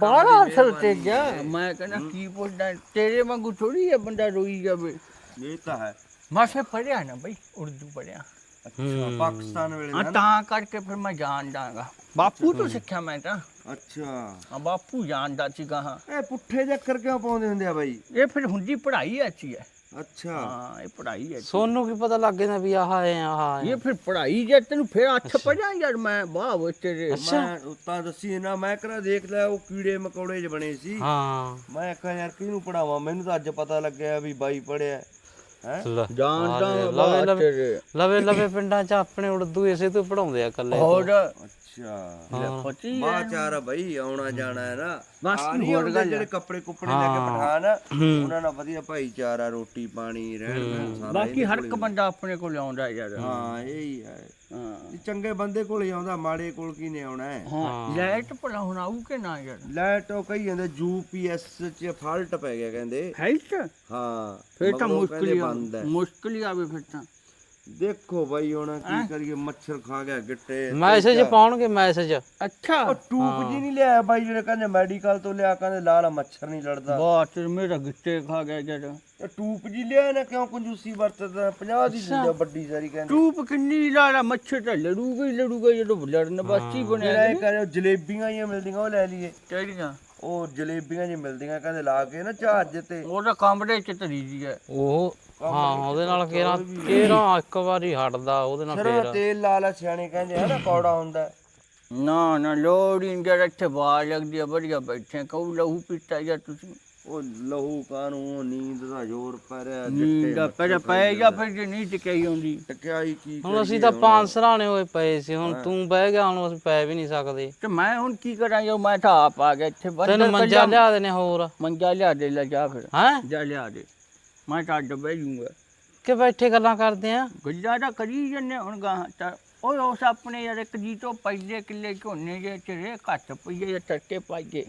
ਬਾਹਲਾ ਅਸਲ ਤੇ ਗਿਆ ਮੈਂ ਕਹਿੰਦਾ ਕੀ ਪੁੱਛਦਾ ਤੇਰੇ ਵਾਂਗੂ ਥੋੜੀ ਹੈ ਬੰਦਾ ਰੋਈ ਜਾਵੇ। ਇਹ ਤਾਂ ਹੈ। ਮੈਂ ਫੇ ਪੜਿਆ ਨਾ ਬਈ ਉਰਦੂ ਪੜਿਆ ਅੱਛਾ ਪਾਕਿਸਤਾਨ ਵੇਲੇ ਨਾ? ਤਾਂ ਕਰਕੇ ਫਿਰ ਮੈਂ ਜਾਣਦਾਗਾ ਬਾਪੂ ਤੋਂ ਸਿੱਖਿਆ ਮੈਂ ਤਾਂ। ਅੱਛਾ। ਹਾਂ ਬਾਪੂ ਜਾਣਦਾ ਸੀਗਾ ਹਾਂ। ਇਹ ਪੁੱਠੇ ਚੱਕਰ ਕਿਉਂ ਪਾਉਂਦੇ ਹੁੰਦੇ ਆ ਬਾਈ? ਇਹ ਫਿਰ ਹੁੰਦੀ ਪੜ੍ਹਾਈ ਅੱਛੀ ਹੈ ਅੱਛਾ। ਹਾਂ ਇਹ ਪੜ੍ਹਾਈ ਹੈ। ਸੋਨੂੰ ਕੀ ਪਤਾ ਲੱਗ ਜਾਂਦਾ ਵੀ ਆਹ ਹੈ ਆਹ ਇਹ ਫਿਰ ਪੜ੍ਹਾਈ ਜੇ ਤੈਨੂੰ ਫਿਰ ਅੱਛ। ਪੜਿਆ ਯਾਰ ਮੈਂ ਵਾਹ ਵੇ ਤੇਰੇ। ਮੈਂ ਉਤਾਂ ਦੱਸੀ ਨਾ ਮੈਂ ਕਰਾ ਦੇਖ ਲਿਆ ਉਹ ਕੀੜੇ ਮਕੌੜੇ ਜ ਬਣੇ ਸੀ। ਹਾਂ। ਮੈਂ ਕਿਹਾ ਯਾਰ ਕਿਹਨੂੰ ਪੜਾਵਾਂ ਮੈਨੂੰ ਤਾਂ ਅੱਜ ਪਤਾ ਲੱਗਿਆ ਵੀ ਬਾਈ ਪੜਿਆ ਹੈ। ਲੈ, ਜਾਣਦਾ ਆਹ ਲੈ, ਲਵੇ ਲਵੇ। ਤੇਰੇ। ਲਵੇ ਲਵੇ ਪਿੰਡਾਂ 'ਚ ਆਪਣੇ ਉੜਦੂ ਇਸੇ ਤੋਂ ਪੜਾਉਂਦੇ ਆ ਇਕੱਲੇ ਹੋਰ। ਅੱਛਾ। ਪਤੀ ਬਾਚਾਰ ਬਾਈ ਆਉਣਾ ਜਾਣਾ ਹੈ ਨਾ। ਬਸ ਆਹ ਕੀ ਨਹੀਂ ਹੋਰ ਹੁੰਦੇ ਗੱਲ ਜਿਹੜੇ ਕੱਪੜੇ ਕੁੱਪੜੇ ਲੈ ਕੇ ਪਠਾਨ ਉਹਨਾਂ ਨਾਲ ਵਧੀਆ ਭਾਈਚਾਰਾ ਰੋਟੀ ਪਾਣੀ ਰਹਿਣ ਬਹਿਣ ਸਾਰਾ ਬਾਕੀ ਹਰ ਇੱਕ ਬੰਦਾ ਆਪਣੇ ਕੋਲ ਆਉਂਦਾ ਯਾਰ। ਹਾਂ ਇਹ ਹੀ। ਹੈ। ਹਾਂ ਇਹ ਚੰਗੇ ਬੰਦੇ ਕੋਲ ਹੀ ਆਉਂਦਾ ਮਾੜੇ ਕੋਲ ਕੀ ਨੇ ਆਉਣਾ ਹੈ? ਹਾਂ ਲਾਈਟ ਭਲਾ ਹੁਣ ਆਊ ਕਿ ਨਾ ਯਾਰ? ਲਾਈਟ ਉਹ ਕਹੀ ਜਾਂਦੇ ਯੂਪੀਐਸ ਚ ਫਾਲਟ ਪੈ ਗਿਆ ਕਹਿੰਦੇ। ਹੈ ਤਾਂ ਹਾਂ ਫਿਰ ਤਾਂ ਮਗਰੋਂ ਮੁਸ਼ਕਿਲ ਕਹਿੰਦੇ ਹੀ ਆ- ਬੰਦ ਹੈ। ਮੁਸ਼ਕਿਲ ਹੀ ਆਵੇ ਫਿਰ ਤਾਂ। ਦੇਖੋ ਬਾਈ ਹੁਣ ਕੀ ਕਰੀਏ ਮੱਛਰ ਖਾ ਗਿਆ ਗਿੱਟੇ ਮੈਸੇਜ ਪਾਉਣਗੇ ਮੈਸੇਜ। ਅੱਛਾ। ਉਹ ਟੂਪ ਜੀ ਨਹੀਂ ਲਿਆਇਆ ਬਾਈ ਜਿਹੜੇ ਕਹਿੰਦੇ ਮੈਡੀਕਲ ਤੋਂ ਲਿਆ ਕਹਿੰਦੇ ਲਾਲ ਮੱਛਰ ਨਹੀਂ ਲੜਦਾ। ਬਾਤ ਮੇਰਾ ਗਿੱਟੇ ਖਾ ਗਿਆ ਜਦ। ਇਹ ਟੂਪ ਜੀ ਲਿਆ ਨਾ ਕਿਉਂ ਕੰਜੂਸੀ ਵਰਤਦਾ? 50 ਦੀ ਦਿੰਦਾ ਵੱਡੀ ਸਾਰੀ ਕਹਿੰਦੇ। ਟੂਪ ਕਿੰਨੀ ਲਾਲਾ ਮੱਛਰ ਤਾਂ ਲੜੂਗਾ ਹੀ ਲੜੂਗਾ ਜਦੋਂ ਲੜਨ ਬਾਸੀ ਬਣਿਆ ਜਿਹੜਾ ਇਹ ਕਰੇ ਜਲੇਬੀਆਂ ਹੀ ਮਿਲਦੀਆਂ ਉਹ ਲੈ ਲਈਏ। ਕਿਹੜੀਆਂ? ਉਹ ਜਲੇਬੀਆਂ ਜੀ ਮਿਲਦੀਆਂ ਕਹਿੰਦੇ ਲਾ ਕੇ ਨਾ ਜਹਾਜ਼ ਤੇ। ਉਹਦਾ ਕਮਰੇ ਚ ਤਰੀ ਦੀ ਹੈ। ਉਹ ਹਾਂ ਉਹਦੇ ਨਾਲ ਕਿਹੜਾ ਕਿਹੜਾ ਇੱਕ ਵਾਰੀ ਹਟਦਾ ਉਹਦੇ ਨਾਲ ਫੇਰ ਤੇਲ ਲਾ ਲਾ ਸਿਆਣੇ ਕਹਿੰਦੇ ਆ ਨਾ ਕੌੜਾ ਹੁੰਦਾ। ਨਾ ਨਾ ਲੋੜ ਹੀ ਜਦ ਇੱਥੇ ਬਾਹਰ ਲੱਗਦੀ ਆ ਵਧੀਆ ਬੈਠੇ ਕਹੂ ਲਹੂ ਪੀਤਾ ਜਾਂ ਤੁਸੀਂ। ਉਹ ਲਹੂ ਕਾਨੂੰ ਨੀਂਦ ਦਾ ਜ਼ੋਰ ਪੈ ਰਿਹਾ ਨੀਂਦ ਦਾ ਪੈ ਗਿਆ ਫਿਰ ਜੇ ਨਹੀਂ ਟਿਕਾਈ ਆਉਂਦੀ ਟਕਿਆਈ ਕੀ ਹੁਣ ਅਸੀਂ ਤਾਂ ਪੰਜ ਸਰਾਣੇ ਹੋਏ ਪਏ ਸੀ ਹੁਣ ਤੂੰ ਬਹਿ ਗਿਆ ਹੁਣ ਅਸੀਂ ਪੈ ਵੀ ਨਹੀਂ ਸਕਦੇ। ਤੇ ਮੈਂ ਹੁਣ ਕੀ ਕਰਾਂ ਜੋ ਮੈਂ ਤਾਂ ਆਪ ਆ ਗਿਆ ਇੱਥੇ ਬੰਦਾ ਤੈਨੂੰ ਮੰਜਾ ਲਿਆ ਦੇਣੇ ਹੋਰ? ਮੰਜਾ ਲਿਆ ਦੇ ਲੈ ਜਾ ਫਿਰ। ਹੈ? ਜਾ ਲਿਆ ਦੇ। ਮੈਂ ਤਾਂ ਅੱਡ ਬਹਿ ਜੂੰਗਾ ਕਿ ਬੈਠੇ ਗੱਲਾਂ ਕਰਦੇ ਆ? ਗੱਲਾਂ ਤਾਂ ਕਰੀ ਜੰਨੇ ਹੁਣ ਗਾਹਾਂ ਤਾਂ। ਉਹ ਉਸ ਆਪਣੇ ਯਾਰ ਇੱਕ ਜੀ ਤੋਂ ਪਹਿਲੇ ਕਿੱਲੇ ਝੋਨੇ ਜੇ ਚਰੇ ਘੱਟ ਪਈਏ ਜਾਂ ਟੱਟੇ ਪਾਈਏ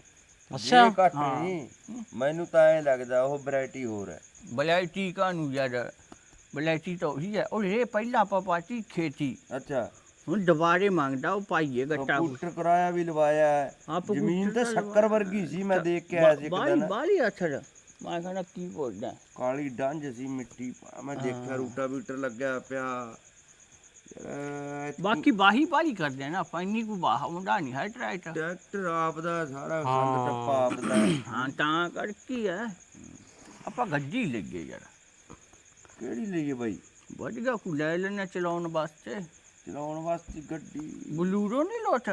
ਅੱਛਾ। ਘੱਟ ਨਹੀਂ ਮੈਨੂੰ ਤਾਂ ਐ ਲੱਗਦਾ ਉਹ ਵੈਰਾਈਟੀ ਹੋਰ ਹੈ। ਬਲੈਤੀ ਕਾਨੂੰ ਯਾਰ ਬਲੈਤੀ ਤਾਂ ਉਹੀ ਹੈ। ਉਹ ਇਹ ਪਹਿਲਾਂ ਆਪਾਂ ਪਾਤੀ ਖੇਤੀ। ਅੱਛਾ। ਹੁਣ ਦੁਬਾਰੇ ਮੰਗਦਾ ਉਹ ਪਾਈਏ ਗੱਟਾ ਕੰਪਿਊਟਰ ਕਰਾਇਆ ਵੀ ਲਵਾਇਆ ਹੈ। ਹਾਂ, ਕੰਪਿਊਟਰ ਜ਼ਮੀਨ ਤਾਂ ਸ਼ੱਕਰ ਵਰਗੀ ਸੀ ਮੈਂ ਦੇਖ ਕੇ ਆਇਆ ਸੀ ਇੱਕ ਬਾਲੀ ਦਿਨ। ਬਾਲੀ ਅਸਰ ਮੈਂ ਕਹਿੰਦਾ ਕੀ ਬੋਲਦਾ? ਕਾਲੀ ਡੰਜ ਸੀ ਮਿੱਟੀ ਪਾ- ਮੈਂ ਦੇਖਿਆ ਰੂਟਾ ਬੀਟਰ ਲੱਗਿਆ ਪਿਆ। ਬਾਕੀ ਬਾਹੀ ਬਾਲੀ ਕਰਦੇ ਨਾ ਆਪਾਂ ਇੰਨੀ ਕੋ ਬਾਹ ਹੁੰਦਾ ਨਹੀਂ ਹੈ ਟਰੈਕਟਰ ਟਰੈਕਟਰ ਆਪ ਦਾ ਸਾਰਾ ਸੰਦ ਟੱਪਾ ਆਪ ਦਾ ਹਾਂ ਤਾਂ ਕਰਕੇ ਹੈ ਆਪਾਂ ਗੱਡੀ ਲੱਗੇ ਯਾਰ। ਕਿਹੜੀ ਲਈਏ ਬਾਈ? ਵਧੀਆ ਕੋ ਲੈ ਲੈਣਾ ਚਲਾਉਣ ਵਾਸਤੇ। ਚਲਾਉਣ ਵਾਸਤੇ ਗੱਡੀ। ਬਲੂਰੋ ਨਹੀਂ ਲੋਟ?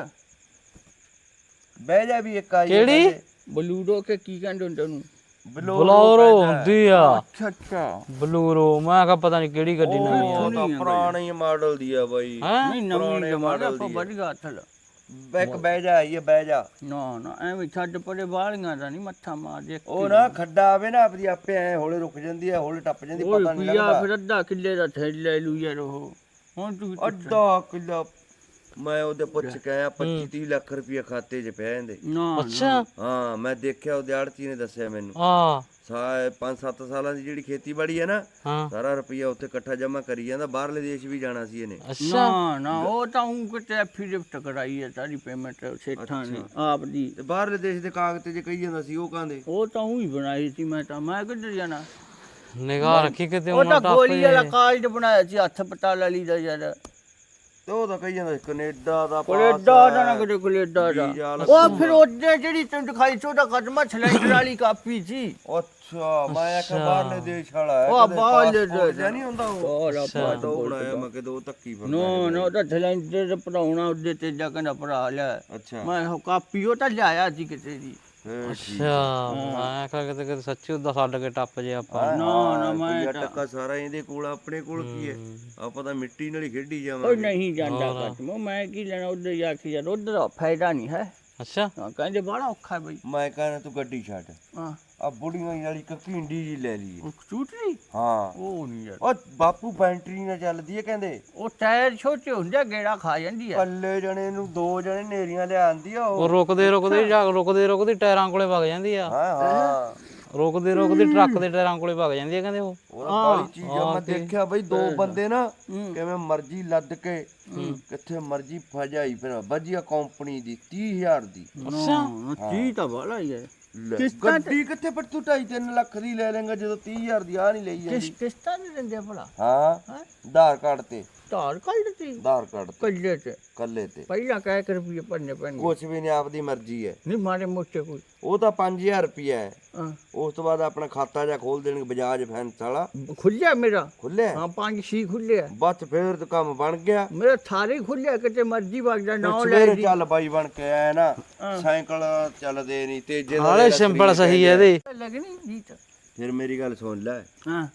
ਬਹਿ ਜਾ ਵੀ ਇੱਕ ਆਈ ਕਿਹੜੀ? ਬਲੂਰੋ ਕੇ ਕੀ ਕਹਿੰਦੇ ਹੁੰਦੇ ਉਹਨੂੰ? ਬਲੋਰੋ ਹੁੰਦੀ ਆ। ਅੱਛਾ ਅੱਛਾ। ਬਲੂਰੋ ਮੈਂ ਕਿਹਾ ਪਤਾ ਨਹੀਂ ਕਿਹੜੀ ਗੱਡੀ ਨਵੀਂ ਆ। ਉਹ ਤਾਂ ਪੁਰਾਣੀ ਮਾਡਲ ਦੀ ਆ ਬਾਈ। ਨਹੀਂ ਨਵੀਂ ਆਪਾਂ ਦੀ। ਵਧੀਆ ਥਲ ਇੱਕ ਬਹਿ ਜਾ ਆਈਏ ਬਹਿ ਜਾ। ਨਾ ਨਾ ਐਵੇਂ ਛੱਡ ਪਰੇ ਵਾਲੀਆਂ ਦਾ ਨਹੀਂ ਮੱਥਾ ਮਾਰ ਦੇ ਉਹ ਨਾ ਖੱਡਾ ਆਵੇ ਨਾ ਆਪਦੀ ਆਪੇ ਐ ਹੌਲੇ ਰੁਕ ਜਾਂਦੀ ਐ ਹੌਲੇ ਟੱਪ ਜਾਂਦੀ ਉਹ ਪਤਾ ਨਹੀਂ ਪੀਆ ਲੱਗਦਾ। ਫਿਰ ਅੱਧਾ ਕਿੱਲੇ ਦਾ ਥੈਲ ਲੈ ਲੂ ਯਾਰ ਉਹ। ਹੁਣ ਤੂੰ ਅੱਧਾ ਕਿੱਲਾ ਮੈਂ ਉਹਦੇ ਪੁੱਛ ਕੇ ਆਇਆ 25 30 ਲੱਖ ਰੁਪਏ ਖਾਤੇ 'ਚ ਪਏ ਇਹਦੇ ਨਾ ਅੱਛਾ। ਹਾਂ ਮੈਂ ਦੇਖਿਆ ਉਹਦੇ ਆੜਤੀ ਨੇ ਦੱਸਿਆ ਮੈਨੂੰ। ਆ ਸਾ 5-7 ਸਾਲਾਂ ਦੀ ਜਿਹੜੀ ਖੇਤੀਬਾੜੀ ਹੈ ਨਾ ਹਾਂ। ਸਾਰਾ ਰੁਪਈਆ ਉੱਥੇ ਇਕੱਠਾ ਜਮ੍ਹਾਂ ਕਰੀ ਜਾਂਦਾ ਬਾਹਰਲੇ ਦੇਸ਼ ਵੀ ਜਾਣਾ ਸੀ ਇਹਨੇ। ਅੱਛਾ। ਨਾ ਨਾ ਉਹ ਤਾਂ ਉਹ ਕਿਤੇ ਐਫੀਡੇਵਿਟ ਕਰਾਈ ਹੈ ਸਾਰੀ ਪੇਮੈਂਟ ਸੇਠਾਂ ਨੇ ਆਪ ਦੀ। ਤੇ ਬਾਹਰਲੇ ਦੇਸ਼ ਦੇ ਕਾਗਜ਼ ਤੇ ਜੇ ਕਹੀ ਜਾਂਦਾ ਸੀ ਉਹ ਕਹਿੰਦੇ? ਉਹ ਤਾਂ ਉਹ ਹੀ ਬਣਾਈ ਸੀ ਮੈਂ ਤਾਂ ਮੈਂ ਕਿੱਧਰ ਜਾਣਾ? ਨਿਗਾਹ ਰੱਖੀ ਕਿਤੇ ਉਹ ਤਾਂ ਗੋਲੀ ਵਾਲਾ ਕਾਗਜ਼ ਬਣਾਇਆ ਸੀ ਹੱਥ ਪਟਾ ਵਾਲੀ ਦਾ ਯਾਰ। ਤੇ ਉਹ ਤਾਂ ਕਹੀ ਜਾਂਦਾ ਕੈਨੇਡਾ ਦਾ ਕੈਨੇਡਾ ਦਾ ਨਾ ਕਿਤੇ ਕੈਨੇਡਾ ਦਾ। ਵੀਜ਼ਾ ਉਹ ਫਿਰ ਉਹਦੇ ਜਿਹੜੀ ਤੈਨੂੰ ਦਿਖਾਈ ਸੀ ਉਹਦਾ ਕਦਮਾ ਸਿਲੰਡਰ ਵਾਲੀ ਕਾਪੀ ਸੀ। ਅੱਛਾ ਮੈਂ ਆਖਿਆ ਬਾਹਰਲੇ ਦੇਸ਼ ਵਾਲਾ ਹੈ ਉਹ ਬਾਹਰਲੇ ਦੇਸ਼ ਨਹੀਂ ਹੁੰਦਾ ਉਹ। ਹੋਰ ਮੈਂ ਤਾਂ ਉਹ ਬਣਾਇਆ ਮੈਂ ਕਿਹਾ ਉਹ ਧੱਕੀ ਫਿਰ ਨੋ ਨੋ ਉਹਦਾ ਸਿਲੰਡਰ ਪੜਾਉਣਾ ਉਹਦੇ ਤੇ ਜਾ ਕੇ ਨਾ ਪੜਾ ਲਿਆ। ਅੱਛਾ। ਮੈਂ ਉਹ ਕਾਪੀ ਉਹ ਤਾਂ ਲਿਆਇਆ ਸੀ ਕਿਸੇ ਦੀ। ਅੱਛਾ ਮੈਂ ਕਿਹਾ ਕਿਤੇ ਕਿਤੇ ਸੱਚੀ ਉਹਦਾ ਛੱਡ ਕੇ ਟੱਪ ਜੇ ਆਪਾਂ। ਨਾ ਨਾ ਮੈਂ ਰੁਪਈਆ ਟੱਕਾ ਸਾਰਾ ਇਹਦੇ ਕੋਲ ਆਪਣੇ ਕੋਲ ਕੀ ਹੈ? ਆਪਾਂ ਤਾਂ ਮਿੱਟੀ ਨਾਲ ਹੀ ਖੇਡੀ ਉਹ ਜਾਵਾਂਗੇ। ਨਹੀਂ ਜਾਂਦਾ ਕਦਮ ਮੈਂ ਕੀ ਲੈਣਾ ਉਧਰ ਜਾ ਕੇ ਯਾਰ ਉਧਰ ਦਾ ਫਾਇਦਾ ਨਹੀਂ ਹੈ। ਅੱਛਾ। ਕਹਿੰਦੇ ਬੜਾ ਔਖਾ ਹੈ ਬਈ। ਮੈਂ ਕਹਿੰਦਾ ਤੂੰ ਗੱਡੀ ਛੱਡ। ਹਾਂ। ਆ ਬੁੜੀਆਂ ਵਾਲੀ ਕਕੀਂਡੀ ਜੀ ਲੈ ਲਈਏ। ਉਹ ਚੂਟਰੀ ਹਾਂ। ਉਹ ਨਹੀਂ ਯਾਰ। ਉਹ ਬਾਪੂ ਬੈਂਟਰੀ ਨਾਲ ਚੱਲਦੀ ਹੈ ਕਹਿੰਦੇ। ਉਹ ਟਾਇਰ ਛੋਟੇ ਹੁੰਦੇ ਆ, ਗੇੜਾ ਖਾ ਜਾਂਦੀ ਹੈ ਕੱਲੇ ਜਣੇ ਨੂੰ ਦੋ ਜਣੇ ਨੇਰੀਆਂ ਲਿਆਂਦੀ ਆ ਉਹ ਉਹ ਰੁਕਦੇ ਰੁਕਦੇ ਜਾ ਰੁਕਦੇ ਰੁਕਦੇ ਟਾਇਰਾਂ ਕੋਲੇ ਵਗ ਜਾਂਦੀ ਆ। ਹਾਂ ਹਾਂ। ਰੁਕਦੇ ਰੁਕਦੇ ਟਰੱਕ ਦੇ ਟਾਇਰਾਂ ਕੋਲੇ ਵਗ ਜਾਂਦੀ ਆ ਕਹਿੰਦੇ ਉਹ। ਉਹ ਬਾਲੀ ਚੀਜ਼ ਆ ਮੈਂ ਦੇਖਿਆ ਬਈ ਦੋ ਬੰਦੇ ਨਾ ਕਿਵੇਂ ਮਰਜ਼ੀ ਲੱਦ ਕੇ ਕਿੱਥੇ ਮਰਜ਼ੀ ਫਜਾਈ ਫਿਰ। ਵਧੀਆ ਕੰਪਨੀ ਦੀ 30000 ਦੀ। ਹਾਂ ਕੀ ਤਾਂ ਬੜਾ ਹੀ ਹੈ। ਲੈ, ਗੱਡੀ ਕਿੱਥੇ ਪਰ ਤੂੰ 2.5 ਲੱਖ ਦੀ ਲੈ ਲੇਗਾ ਜਦੋਂ 30000 ਦੀ ਆ ਨਹੀਂ ਲਈ ਜਾਂਦੀ। ਕਿਸ ਕਿਸ਼ਤਾਂ ਨਹੀਂ ਦਿੰਦੇ ਭਲਾ। ਹਾਂ ਹਾਂ? ਆਧਾਰ ਕਾਰਡ ਤੇ। ਧਾਰ ਕੱਢ ਦਿੱਤੀ। ਆਧਾਰ ਕਾਰਡ ਤੇ ਕੱਲੇ ਤੇ। ਕੱਲੇ ਤੇ। ਪਹਿਲਾਂ ਕਹਿ ਕੇ ਰੁਪਏ ਭਰਨੇ ਪੈਣਗੇ। ਕੁਛ ਵੀ ਨਹੀਂ ਆਪਦੀ ਮਰਜ਼ੀ ਹੈ। ਨਹੀਂ ਮਾਰੇ ਮੋਟੇ ਕੋਈ। ਉਹ ਤਾਂ 5000 ਰੁਪਿਆ ਹੈ। ਹਾਂ। ਉਸ ਤੋਂ ਬਾਅਦ ਆਪਣਾ ਖਾਤਾ ਜਾਂ ਖੋਲ ਦੇਣਗੇ ਬਜਾਜ ਫਾਈਨੈਂਸ ਵਾਲਾ। ਖੁੱਲਿਆ ਮੇਰਾ? ਖੁੱਲਿਆ ਹਾਂ? ਪੰਜ ਛੇ ਖੁੱਲਿਆ। ਬਸ ਫੇਰ ਤਾਂ ਕੰਮ ਬਣ ਗਿਆ। ਮੇਰਾ ਸਾਰੇ ਖੁੱਲਿਆ ਕਿਤੇ ਮਰਜ਼ੀ ਵਗ ਜਾ ਨਾ ਲੈ ਸਵੇਰੇ ਦੀ ਚੱਲ ਬਾਈ ਬਣ ਕੇ ਆਇਆ ਨਾ ਸਾਈਕਲ ਚੱਲਦੇ ਨਹੀਂ ਤੇਜੇ ਦਾ ਹਾਲੇ ਸਿੰਪਲ ਸਹੀ ਹੈ ਇਹਦੇ। ਲੱਗਣੀ ਜੀਤ ਫਿਰ ਮੇਰੀ ਗੱਲ ਸੁਣ ਲੈ। ਹਾਂ।